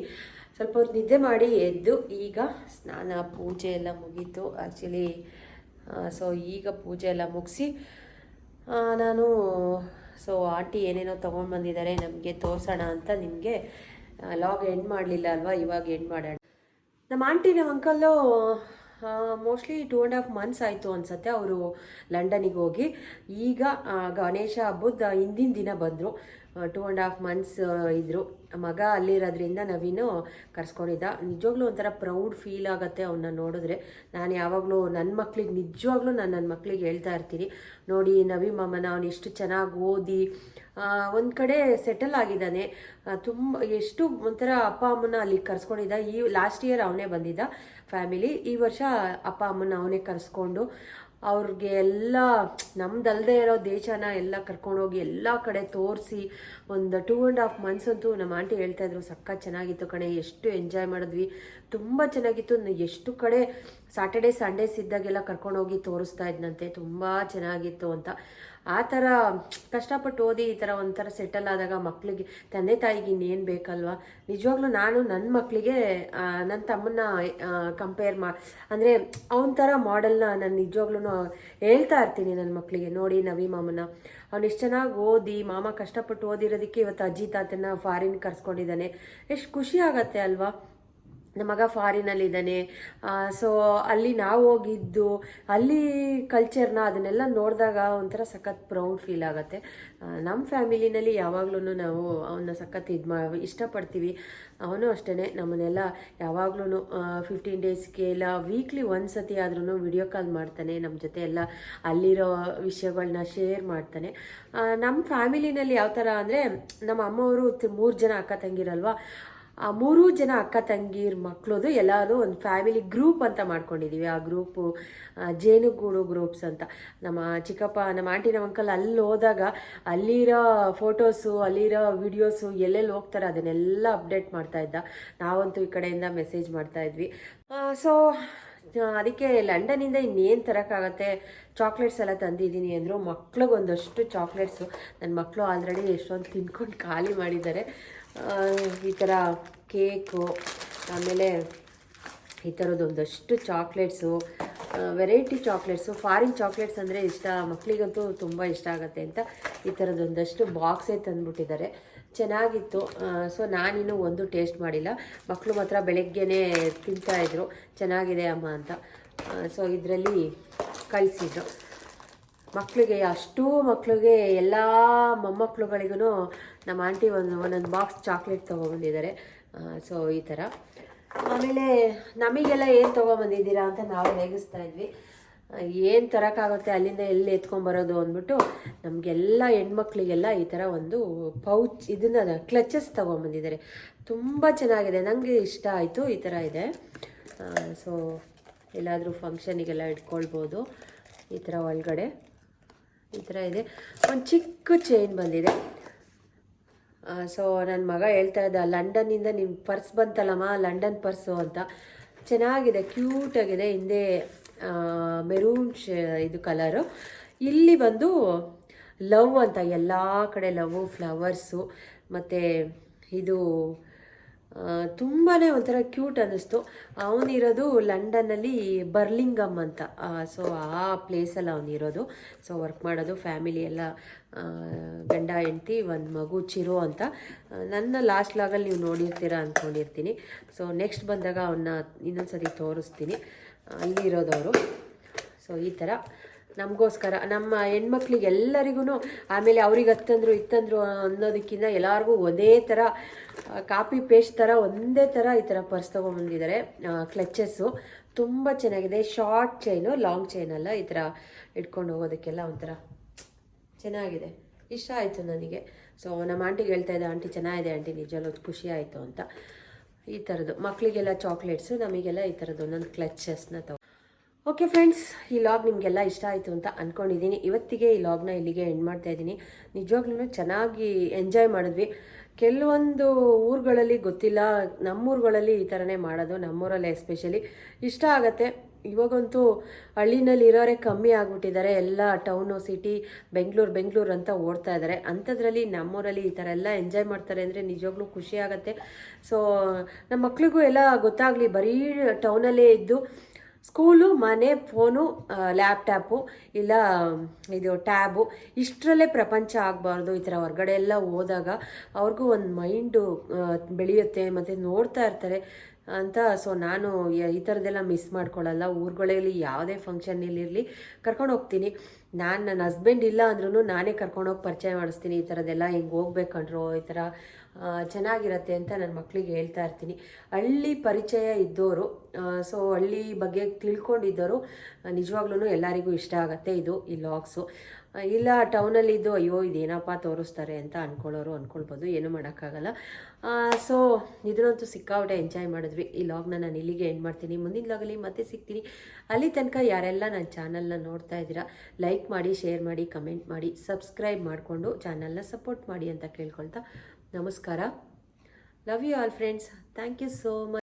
ಸ್ವಲ್ಪ ಹೊತ್ತು ನಿದ್ದೆ ಮಾಡಿ ಎದ್ದು ಈಗ ಸ್ನಾನ, ಪೂಜೆ ಎಲ್ಲ ಮುಗೀತು. ಆ್ಯಕ್ಚುಲಿ ಸೊ ಈಗ ಪೂಜೆ ಎಲ್ಲ ಮುಗಿಸಿ ನಾನು ಸೊ ಆಂಟಿ ಏನೇನೋ ತೊಗೊಂಡು ಬಂದಿದ್ದಾರೆ, ನಮಗೆ ತೋರಿಸೋಣ ಅಂತ ನಿಮಗೆ ಲಾಗ್ ಎಂಡ್ ಮಾಡಲಿಲ್ಲ ಅಲ್ವಾ? ಇವಾಗ ಎಂಡ್ ಮಾಡೋಣ. ನಮ್ಮ ಆಂಟಿ ನಮ್ಮ uncle mostly two and half months ಆಯಿತು ಅನ್ಸುತ್ತೆ. ಅವರು ಲಂಡನಿಗೆ ಹೋಗಿ. ಈಗ ಗಣೇಶ ಹಬ್ಬದ ಹಿಂದಿನ ದಿನ ಬಂದರು. ಟೂ ಆ್ಯಂಡ್ ಹಾಫ್ ಮಂತ್ಸ್ ಇದ್ದರು ಮಗ ಅಲ್ಲಿರೋದ್ರಿಂದ ನವೀನು ಕರ್ಸ್ಕೊಂಡಿದ್ದ. ನಿಜವಾಗ್ಲೂ ಒಂಥರ ಪ್ರೌಡ್ ಫೀಲ್ ಆಗುತ್ತೆ ಅವನ್ನ ನೋಡಿದ್ರೆ. ನಾನು ಯಾವಾಗಲೂ ನನ್ನ ಮಕ್ಳಿಗೆ, ನಿಜವಾಗ್ಲೂ ನಾನು ನನ್ನ ಮಕ್ಳಿಗೆ ಹೇಳ್ತಾ ಇರ್ತೀನಿ. ನೋಡಿ ನವಿ ಮಾಮನ, ಅವನು ಎಷ್ಟು ಚೆನ್ನಾಗಿ ಓದಿ ಒಂದು ಕಡೆ ಸೆಟಲ್ ಆಗಿದ್ದಾನೆ. ತುಂಬ, ಎಷ್ಟು ಒಂಥರ ಅಪ್ಪ ಅಮ್ಮನ ಅಲ್ಲಿಗೆ ಕರ್ಸ್ಕೊಂಡಿದ್ದ. ಈ ಲಾಸ್ಟ್ ಇಯರ್ ಅವನೇ ಬಂದಿದ್ದ ಫ್ಯಾಮಿಲಿ ಈ ವರ್ಷ ಅಪ್ಪ ಅಮ್ಮನ ಅವನೇ ಕರೆಸ್ಕೊಂಡು ಅವ್ರಿಗೆ ಎಲ್ಲ ನಮ್ದಲ್ಲದೆ ಇರೋ ದೇಶನ ಎಲ್ಲ ಕರ್ಕೊಂಡೋಗಿ ಎಲ್ಲ ಕಡೆ ತೋರಿಸಿ, ಒಂದು ಟೂ ಆ್ಯಂಡ್ ಹಾಫ್ ಮಂತ್ಸ್ ಅಂತೂ ನಮ್ಮ ಆಂಟಿ ಹೇಳ್ತಾ ಇದ್ರು ಸಕ್ಕ ಚೆನ್ನಾಗಿತ್ತು ಕಣೆ, ಎಷ್ಟು ಎಂಜಾಯ್ ಮಾಡಿದ್ವಿ. ತುಂಬ ಚೆನ್ನಾಗಿತ್ತು ಎಷ್ಟು ಕಡೆ ಸ್ಯಾಟರ್ಡೇ ಸಂಡೇಸ್ ಇದ್ದಾಗೆಲ್ಲ ಕರ್ಕೊಂಡೋಗಿ ತೋರಿಸ್ತಾ ಇದ್ನಂತೆ, ತುಂಬ ಚೆನ್ನಾಗಿತ್ತು ಅಂತ. ಆ ಥರ ಕಷ್ಟಪಟ್ಟು ಓದಿ ಈ ಥರ ಒಂಥರ ಸೆಟಲ್ ಆದಾಗ ಮಕ್ಕಳಿಗೆ ತಂದೆ ತಾಯಿಗೆ ಇನ್ನೇನು ಬೇಕಲ್ವಾ? ನಿಜವಾಗ್ಲೂ ನಾನು ನನ್ನ ಮಕ್ಕಳಿಗೆ ನನ್ನ ತಮ್ಮನ್ನ ಕಂಪೇರ್ ಮಾ, ಅಂದರೆ ಅವನ ಥರ ಮಾಡೆಲ್ನ ನಾನು ನಿಜವಾಗ್ಲೂ ಹೇಳ್ತಾ ಇರ್ತೀನಿ ನನ್ನ ಮಕ್ಕಳಿಗೆ ನೋಡಿ ನವಿ ಮಾಮನ. ಅವ್ನು ಎಷ್ಟು ಚೆನ್ನಾಗಿ ಓದಿ, ಮಾಮ ಕಷ್ಟಪಟ್ಟು ಓದಿರೋದಕ್ಕೆ ಇವತ್ತು ಅಜ್ಜಿ ತಾತನ ಫಾರಿನ್ ಕರ್ಸ್ಕೊಂಡಿದ್ದಾನೆ. ಎಷ್ಟು ಖುಷಿ ಆಗತ್ತೆ ಅಲ್ವಾ? ನಮ್ಮ ಮಗ ಫಾರಿನಲ್ಲಿದ್ದಾನೆ. ಸೊ ಅಲ್ಲಿ ನಾವು ಹೋಗಿದ್ದು, ಅಲ್ಲಿ ಕಲ್ಚರ್ನ ಅದನ್ನೆಲ್ಲ ನೋಡಿದಾಗ ಒಂಥರ ಸಖತ್ ಪ್ರೌಡ್ ಫೀಲ್ ಆಗುತ್ತೆ. ನಮ್ಮ ಫ್ಯಾಮಿಲಿನಲ್ಲಿ ಯಾವಾಗ್ಲೂ ನಾವು ಅವನ್ನ ಸಖತ್ ಇದು ಮಾ ಇಷ್ಟಪಡ್ತೀವಿ. ಅವನು ಅಷ್ಟೇ ನಮ್ಮನ್ನೆಲ್ಲ ಯಾವಾಗ್ಲೂ ಫಿಫ್ಟೀನ್ ಡೇಸ್ಗೆ ಇಲ್ಲ ವೀಕ್ಲಿ ಒಂದು ಸತಿ ಆದ್ರೂ ವಿಡಿಯೋ ಕಾಲ್ ಮಾಡ್ತಾನೆ ನಮ್ಮ ಜೊತೆ ಎಲ್ಲ ಅಲ್ಲಿರೋ ವಿಷಯಗಳನ್ನ ಶೇರ್ ಮಾಡ್ತಾನೆ. ನಮ್ಮ ಫ್ಯಾಮಿಲಿನಲ್ಲಿ ಯಾವ ಥರ ಅಂದರೆ, ನಮ್ಮ ಅಮ್ಮವರು ಮೂರು ಜನ ಅಕ್ಕ ತಂಗಿರಲ್ವಾ ಮೂರೂ ಜನ ಅಕ್ಕ ತಂಗಿರ್ ಮಕ್ಕಳದು ಎಲ್ಲರೂ ಒಂದು ಫ್ಯಾಮಿಲಿ ಗ್ರೂಪ್ ಅಂತ ಮಾಡ್ಕೊಂಡಿದ್ದೀವಿ ಆ ಗ್ರೂಪು ಜೇನುಗೂಡು ಗ್ರೂಪ್ಸ್ ಅಂತ. ನಮ್ಮ ಚಿಕ್ಕಪ್ಪ ನಮ್ಮ ಆಂಟಿ ನಮ್ಮ ಅಂಕಲ್ ಅಲ್ಲಿ ಹೋದಾಗ ಅಲ್ಲಿರೋ ಫೋಟೋಸು ಅಲ್ಲಿರೋ ವಿಡಿಯೋಸು ಎಲ್ಲೆಲ್ಲಿ ಹೋಗ್ತಾರೆ ಅದನ್ನೆಲ್ಲ ಅಪ್ಡೇಟ್ ಮಾಡ್ತಾ ಇದ್ದ. ನಾವಂತೂ ಈ ಕಡೆಯಿಂದ ಮೆಸೇಜ್ ಮಾಡ್ತಾ ಇದ್ವಿ. ಸೊ ಅದಕ್ಕೆ ಲಂಡನಿಂದ ಇನ್ನೇನು ತರೋಕ್ಕಾಗತ್ತೆ? ಚಾಕ್ಲೇಟ್ಸ್ ಎಲ್ಲ ತಂದಿದ್ದೀನಿ ಅಂದರು ಮಕ್ಳಿಗೆ ಒಂದಷ್ಟು ಚಾಕ್ಲೇಟ್ಸು ನನ್ನ ಮಕ್ಕಳು ಆಲ್ರೆಡಿ ಎಷ್ಟೊಂದು ತಿನ್ಕೊಂಡು ಖಾಲಿ ಮಾಡಿದ್ದಾರೆ. ಆ, ಈ ಥರ ಕೇಕು, ಆಮೇಲೆ ಈ ಥರದ್ದು ಒಂದಷ್ಟು chocolates variety chocolates foreign chocolates ಅಂದರೆ ಇಷ್ಟ ಮಕ್ಕಳಿಗಂತೂ ತುಂಬ ಇಷ್ಟ ಆಗುತ್ತೆ ಅಂತ ಈ ಥರದ್ದೊಂದಷ್ಟು ಬಾಕ್ಸೇ ತಂದುಬಿಟ್ಟಿದ್ದಾರೆ. ಚೆನ್ನಾಗಿತ್ತು. ಸೊ ನಾನಿನ್ನೂ ಒಂದು ಟೇಸ್ಟ್ ಮಾಡಿಲ್ಲ. ಮಕ್ಕಳು ಮಾತ್ರ ಬೆಳಗ್ಗೆನೇ ತಿಂತಾಯಿದ್ರು ಚೆನ್ನಾಗಿದೆ ಅಮ್ಮ ಅಂತ. ಸೊ ಇದರಲ್ಲಿ ಕಳಿಸಿದ್ರು. ಮಕ್ಕಳಿಗೆ ಅಷ್ಟೂ ಮಕ್ಕಳಿಗೆ ಎಲ್ಲ ಮೊಮ್ಮಕ್ಕಳುಗಳಿಗೂ ನಮ್ಮ ಆಂಟಿ ಒಂದು ಒಂದೊಂದು ಬಾಕ್ಸ್ ಚಾಕ್ಲೇಟ್ ತೊಗೊಬಂದಿದ್ದಾರೆ ಸೊ ಈ ಥರ ಆಮೇಲೆ ನಮಗೆಲ್ಲ ಏನು ತೊಗೊಬಂದಿದ್ದೀರಾ ಅಂತ ನಾವು ರೇಗಿಸ್ತಾ ಇದ್ವಿ. ಏನು ತರೋಕ್ಕಾಗುತ್ತೆ ಅಲ್ಲಿಂದ ಎಲ್ಲಿ ಎತ್ಕೊಂಬರೋದು ಅಂದ್ಬಿಟ್ಟು ನಮಗೆಲ್ಲ ಹೆಣ್ಮಕ್ಳಿಗೆಲ್ಲ ಈ ಥರ ಒಂದು ಪೌಚ್, ಇದನ್ನ ಕ್ಲಚಸ್ ತೊಗೊಂಬಂದಿದ್ದಾರೆ ತುಂಬ ಚೆನ್ನಾಗಿದೆ ನನಗೆ ಇಷ್ಟ ಆಯಿತು, ಈ ಥರ ಇದೆ. ಸೊ ಎಲ್ಲಾದರೂ ಫಂಕ್ಷನಿಗೆಲ್ಲ ಇಟ್ಕೊಳ್ಬೋದು, ಈ ಥರ ಒಳಗಡೆ. ಈ ಥರ ಇದೆ. ಒಂದು ಚಿಕ್ಕ ಚೈನ್ ಬಂದಿದೆ. ಸೊ ನನ್ನ ಮಗ ಹೇಳ್ತಾ ಇದ್ದ, ಲಂಡನ್ನಿಂದ ನಿಮ್ಮ ಪರ್ಸ್ ಬಂತಲ್ಲಮ್ಮ, ಲಂಡನ್ ಪರ್ಸು ಅಂತ. ಚೆನ್ನಾಗಿದೆ ಕ್ಯೂಟಾಗಿದೆ ಹಿಂದೆ ಮೆರೂನ್ ಶೇ, ಇದು ಕಲರು ಇಲ್ಲಿ ಬಂದು ಲವ್ ಅಂತ, ಎಲ್ಲ ಕಡೆ ಲವ್ ಫ್ಲವರ್ಸು ಮತ್ತು ಇದು ತುಂಬಾ ಒಂಥರ ಕ್ಯೂಟ್ ಅನ್ನಿಸ್ತು. ಅವನಿರೋದು ಲಂಡನ್ನಲ್ಲಿ ಬರ್ಲಿಂಗಮ್ ಅಂತ. ಸೊ ಆ ಪ್ಲೇಸಲ್ಲಿ ಅವನಿರೋದು ಸೊ ವರ್ಕ್ ಮಾಡೋದು ಫ್ಯಾಮಿಲಿ ಎಲ್ಲ ಗಂಡ, ಹೆಂಡ್ತಿ, ಒಂದು ಮಗು, ಚಿರು ಅಂತ. ನನ್ನ ಲಾಸ್ಟ್ ಲಾಗಲ್ಲಿ ನೀವು ನೋಡಿರ್ತೀರ ಅಂದ್ಕೊಂಡಿರ್ತೀನಿ ಸೊ ನೆಕ್ಸ್ಟ್ ಬಂದಾಗ ಅವನ್ನ ಇನ್ನೊಂದು ಸತಿ ತೋರಿಸ್ತೀನಿ ಅಲ್ಲಿರೋದವರು ಸೊ ಈ ಥರ ನಮಗೋಸ್ಕರ, ನಮ್ಮ ಹೆಣ್ಮಕ್ಳಿಗೆ ಎಲ್ಲರಿಗೂ ಆಮೇಲೆ ಅವ್ರಿಗೆ ಹತ್ತಂದ್ರು, ಇತ್ತಂದ್ರು ಅನ್ನೋದಕ್ಕಿಂತ ಎಲ್ಲರಿಗೂ ಒಂದೇ ಥರ ಕಾಪಿ ಪೇಸ್ಟ್ ಥರ ಒಂದೇ ಥರ ಈ ಥರ ಪರ್ಸ್ ತೊಗೊಂಬಂದಿದ್ದಾರೆ ಕ್ಲಚಸ್ಸು ತುಂಬ ಚೆನ್ನಾಗಿದೆ. ಶಾರ್ಟ್ ಚೈನು, ಲಾಂಗ್ ಚೈನಲ್ಲ ಈ ಥರ ಇಟ್ಕೊಂಡು ಹೋಗೋದಕ್ಕೆಲ್ಲ ಒಂಥರ ಚೆನ್ನಾಗಿದೆ. ಇಷ್ಟ ಆಯಿತು ನನಗೆ. ಸೊ ನಮ್ಮ ಆಂಟಿಗೆ ಹೇಳ್ತಾ ಇದ್ದೆ, ಆಂಟಿ, ಚೆನ್ನಾಗಿದೆ ಆಂಟಿ ನಿಜವಲ್ಲೂ ಖುಷಿ ಆಯಿತು ಅಂತ. ಈ ಥರದ್ದು ಮಕ್ಕಳಿಗೆಲ್ಲ ಚಾಕ್ಲೇಟ್ಸು ನಮಗೆಲ್ಲ ಈ ಥರದ್ದು ಒಂದೊಂದು ಕ್ಲಚಸ್ನ ತಗೋ ಓಕೆ ಫ್ರೆಂಡ್ಸ್ ಈ ಲಾಗ್ ನಿಮಗೆಲ್ಲ ಇಷ್ಟ ಆಯಿತು ಅಂತ ಅಂದ್ಕೊಂಡಿದ್ದೀನಿ ಇವತ್ತಿಗೆ ಈ ಲಾಗ್ನ ಇಲ್ಲಿಗೆ ಎಂಡ್ ಮಾಡ್ತಾ ಇದ್ದೀನಿ. ನಿಜವಾಗ್ಲೂ ಚೆನ್ನಾಗಿ ಎಂಜಾಯ್ ಮಾಡಿದ್ವಿ. ಕೆಲವೊಂದು ಊರುಗಳಲ್ಲಿ ಗೊತ್ತಿಲ್ಲ, ನಮ್ಮೂರುಗಳಲ್ಲಿ ಈ ಥರನೇ ಮಾಡೋದು, ನಮ್ಮೂರಲ್ಲಿ ಎಸ್ಪೆಷಲಿ ಇಷ್ಟ ಆಗುತ್ತೆ. ಇವಾಗಂತೂ ಹಳ್ಳಿನಲ್ಲಿ ಇರೋರೇ ಕಮ್ಮಿ ಆಗಿಬಿಟ್ಟಿದ್ದಾರೆ. ಎಲ್ಲ ಟೌನು ಸಿಟಿ ಬೆಂಗಳೂರು ಬೆಂಗಳೂರು ಅಂತ ಓಡ್ತಾ ಇದ್ದಾರೆ. ಅಂಥದ್ರಲ್ಲಿ ನಮ್ಮೂರಲ್ಲಿ ಈ ಥರ ಎಲ್ಲ ಎಂಜಾಯ್ ಮಾಡ್ತಾರೆ ಅಂದರೆ ನಿಜವಾಗ್ಲೂ ಖುಷಿ ಆಗುತ್ತೆ. ಸೊ ನಮ್ಮ ಮಕ್ಳಿಗೂ ಎಲ್ಲ ಗೊತ್ತಾಗಲಿ, ಬರೀ ಟೌನಲ್ಲೇ ಇದ್ದು ಸ್ಕೂಲು, ಮನೆ, ಫೋನು ಲ್ಯಾಪ್ಟಾಪು, ಇಲ್ಲ, ಇದು ಟ್ಯಾಬು, ಇಷ್ಟರಲ್ಲೇ ಪ್ರಪಂಚ ಆಗಬಾರ್ದು ಈ ಥರ ಹೊರಗಡೆ ಎಲ್ಲ ಹೋದಾಗ ಅವ್ರಿಗೂ ಒಂದು ಮೈಂಡು ಬೆಳೆಯುತ್ತೆ ಮತ್ತು ನೋಡ್ತಾ ಇರ್ತಾರೆ ಅಂತ. ಸೊ ನಾನು ಈ ಥರದ್ದೆಲ್ಲ ಮಿಸ್ ಮಾಡ್ಕೊಳ್ಳಲ್ಲ. ಊರುಗಳಲ್ಲಿ ಯಾವುದೇ ಫಂಕ್ಷನ್ನಲ್ಲಿರಲಿ ಕರ್ಕೊಂಡು ಹೋಗ್ತೀನಿ. ನಾನು ನನ್ನ ಹಸ್ಬೆಂಡ್ ಇಲ್ಲ ಅಂದ್ರೂ ನಾನೇ ಕರ್ಕೊಂಡೋಗಿ ಪರಿಚಯ ಮಾಡಿಸ್ತೀನಿ. ಈ ಥರದ್ದೆಲ್ಲ ಹಿಂಗೆ ಹೋಗ್ಬೇಕಂಡ್ರು ಈ ಥರ ಚೆನ್ನಾಗಿರತ್ತೆ ಅಂತ ನನ್ನ ಮಕ್ಕಳಿಗೆ ಹೇಳ್ತಾ ಇರ್ತೀನಿ. ಹಳ್ಳಿ ಪರಿಚಯ ಇದ್ದವರು ಸೊ ಹಳ್ಳಿ ಬಗ್ಗೆ ತಿಳ್ಕೊಂಡಿದ್ದವರು ನಿಜವಾಗ್ಲೂ ಎಲ್ಲರಿಗೂ ಇಷ್ಟ ಆಗುತ್ತೆ ಇದು, ಈ ಲಾಗ್ಸು ಇಲ್ಲ ಟೌನಲ್ಲಿದ್ದು ಅಯ್ಯೋ, ಇದೇನಪ್ಪ ತೋರಿಸ್ತಾರೆ ಅಂತ ಅಂದ್ಕೊಳ್ಳೋರು ಅಂದ್ಕೊಳ್ಬೋದು ಏನೂ ಮಾಡೋಕ್ಕಾಗಲ್ಲ. ಸೊ ಇದನ್ನಂತೂ ಸಿಕ್ಕಾಪಟ್ಟೆ ಎಂಜಾಯ್ ಮಾಡಿದ್ವಿ. ಈ ಲಾಗ್ನ ನಾನು ಇಲ್ಲಿಗೆ ಎಂಡ್ ಮಾಡ್ತೀನಿ. ಮುಂದಿನ ಲಾಗಲ್ಲಿ ಮತ್ತೆ ಸಿಗ್ತೀನಿ. ಅಲ್ಲಿ ತನಕ ಯಾರೆಲ್ಲ ನನ್ನ ಚಾನಲ್ನ ನೋಡ್ತಾ ಇದ್ದೀರಾ ಲೈಕ್ ಮಾಡಿ ಶೇರ್ ಮಾಡಿ ಕಮೆಂಟ್ ಮಾಡಿ ಸಬ್ಸ್ಕ್ರೈಬ್ ಮಾಡಿಕೊಂಡು ಚಾನಲ್ನ ಸಪೋರ್ಟ್ ಮಾಡಿ ಅಂತ ಕೇಳ್ಕೊಳ್ತಾ ನಮಸ್ಕಾರ. Love you all friends thank you so much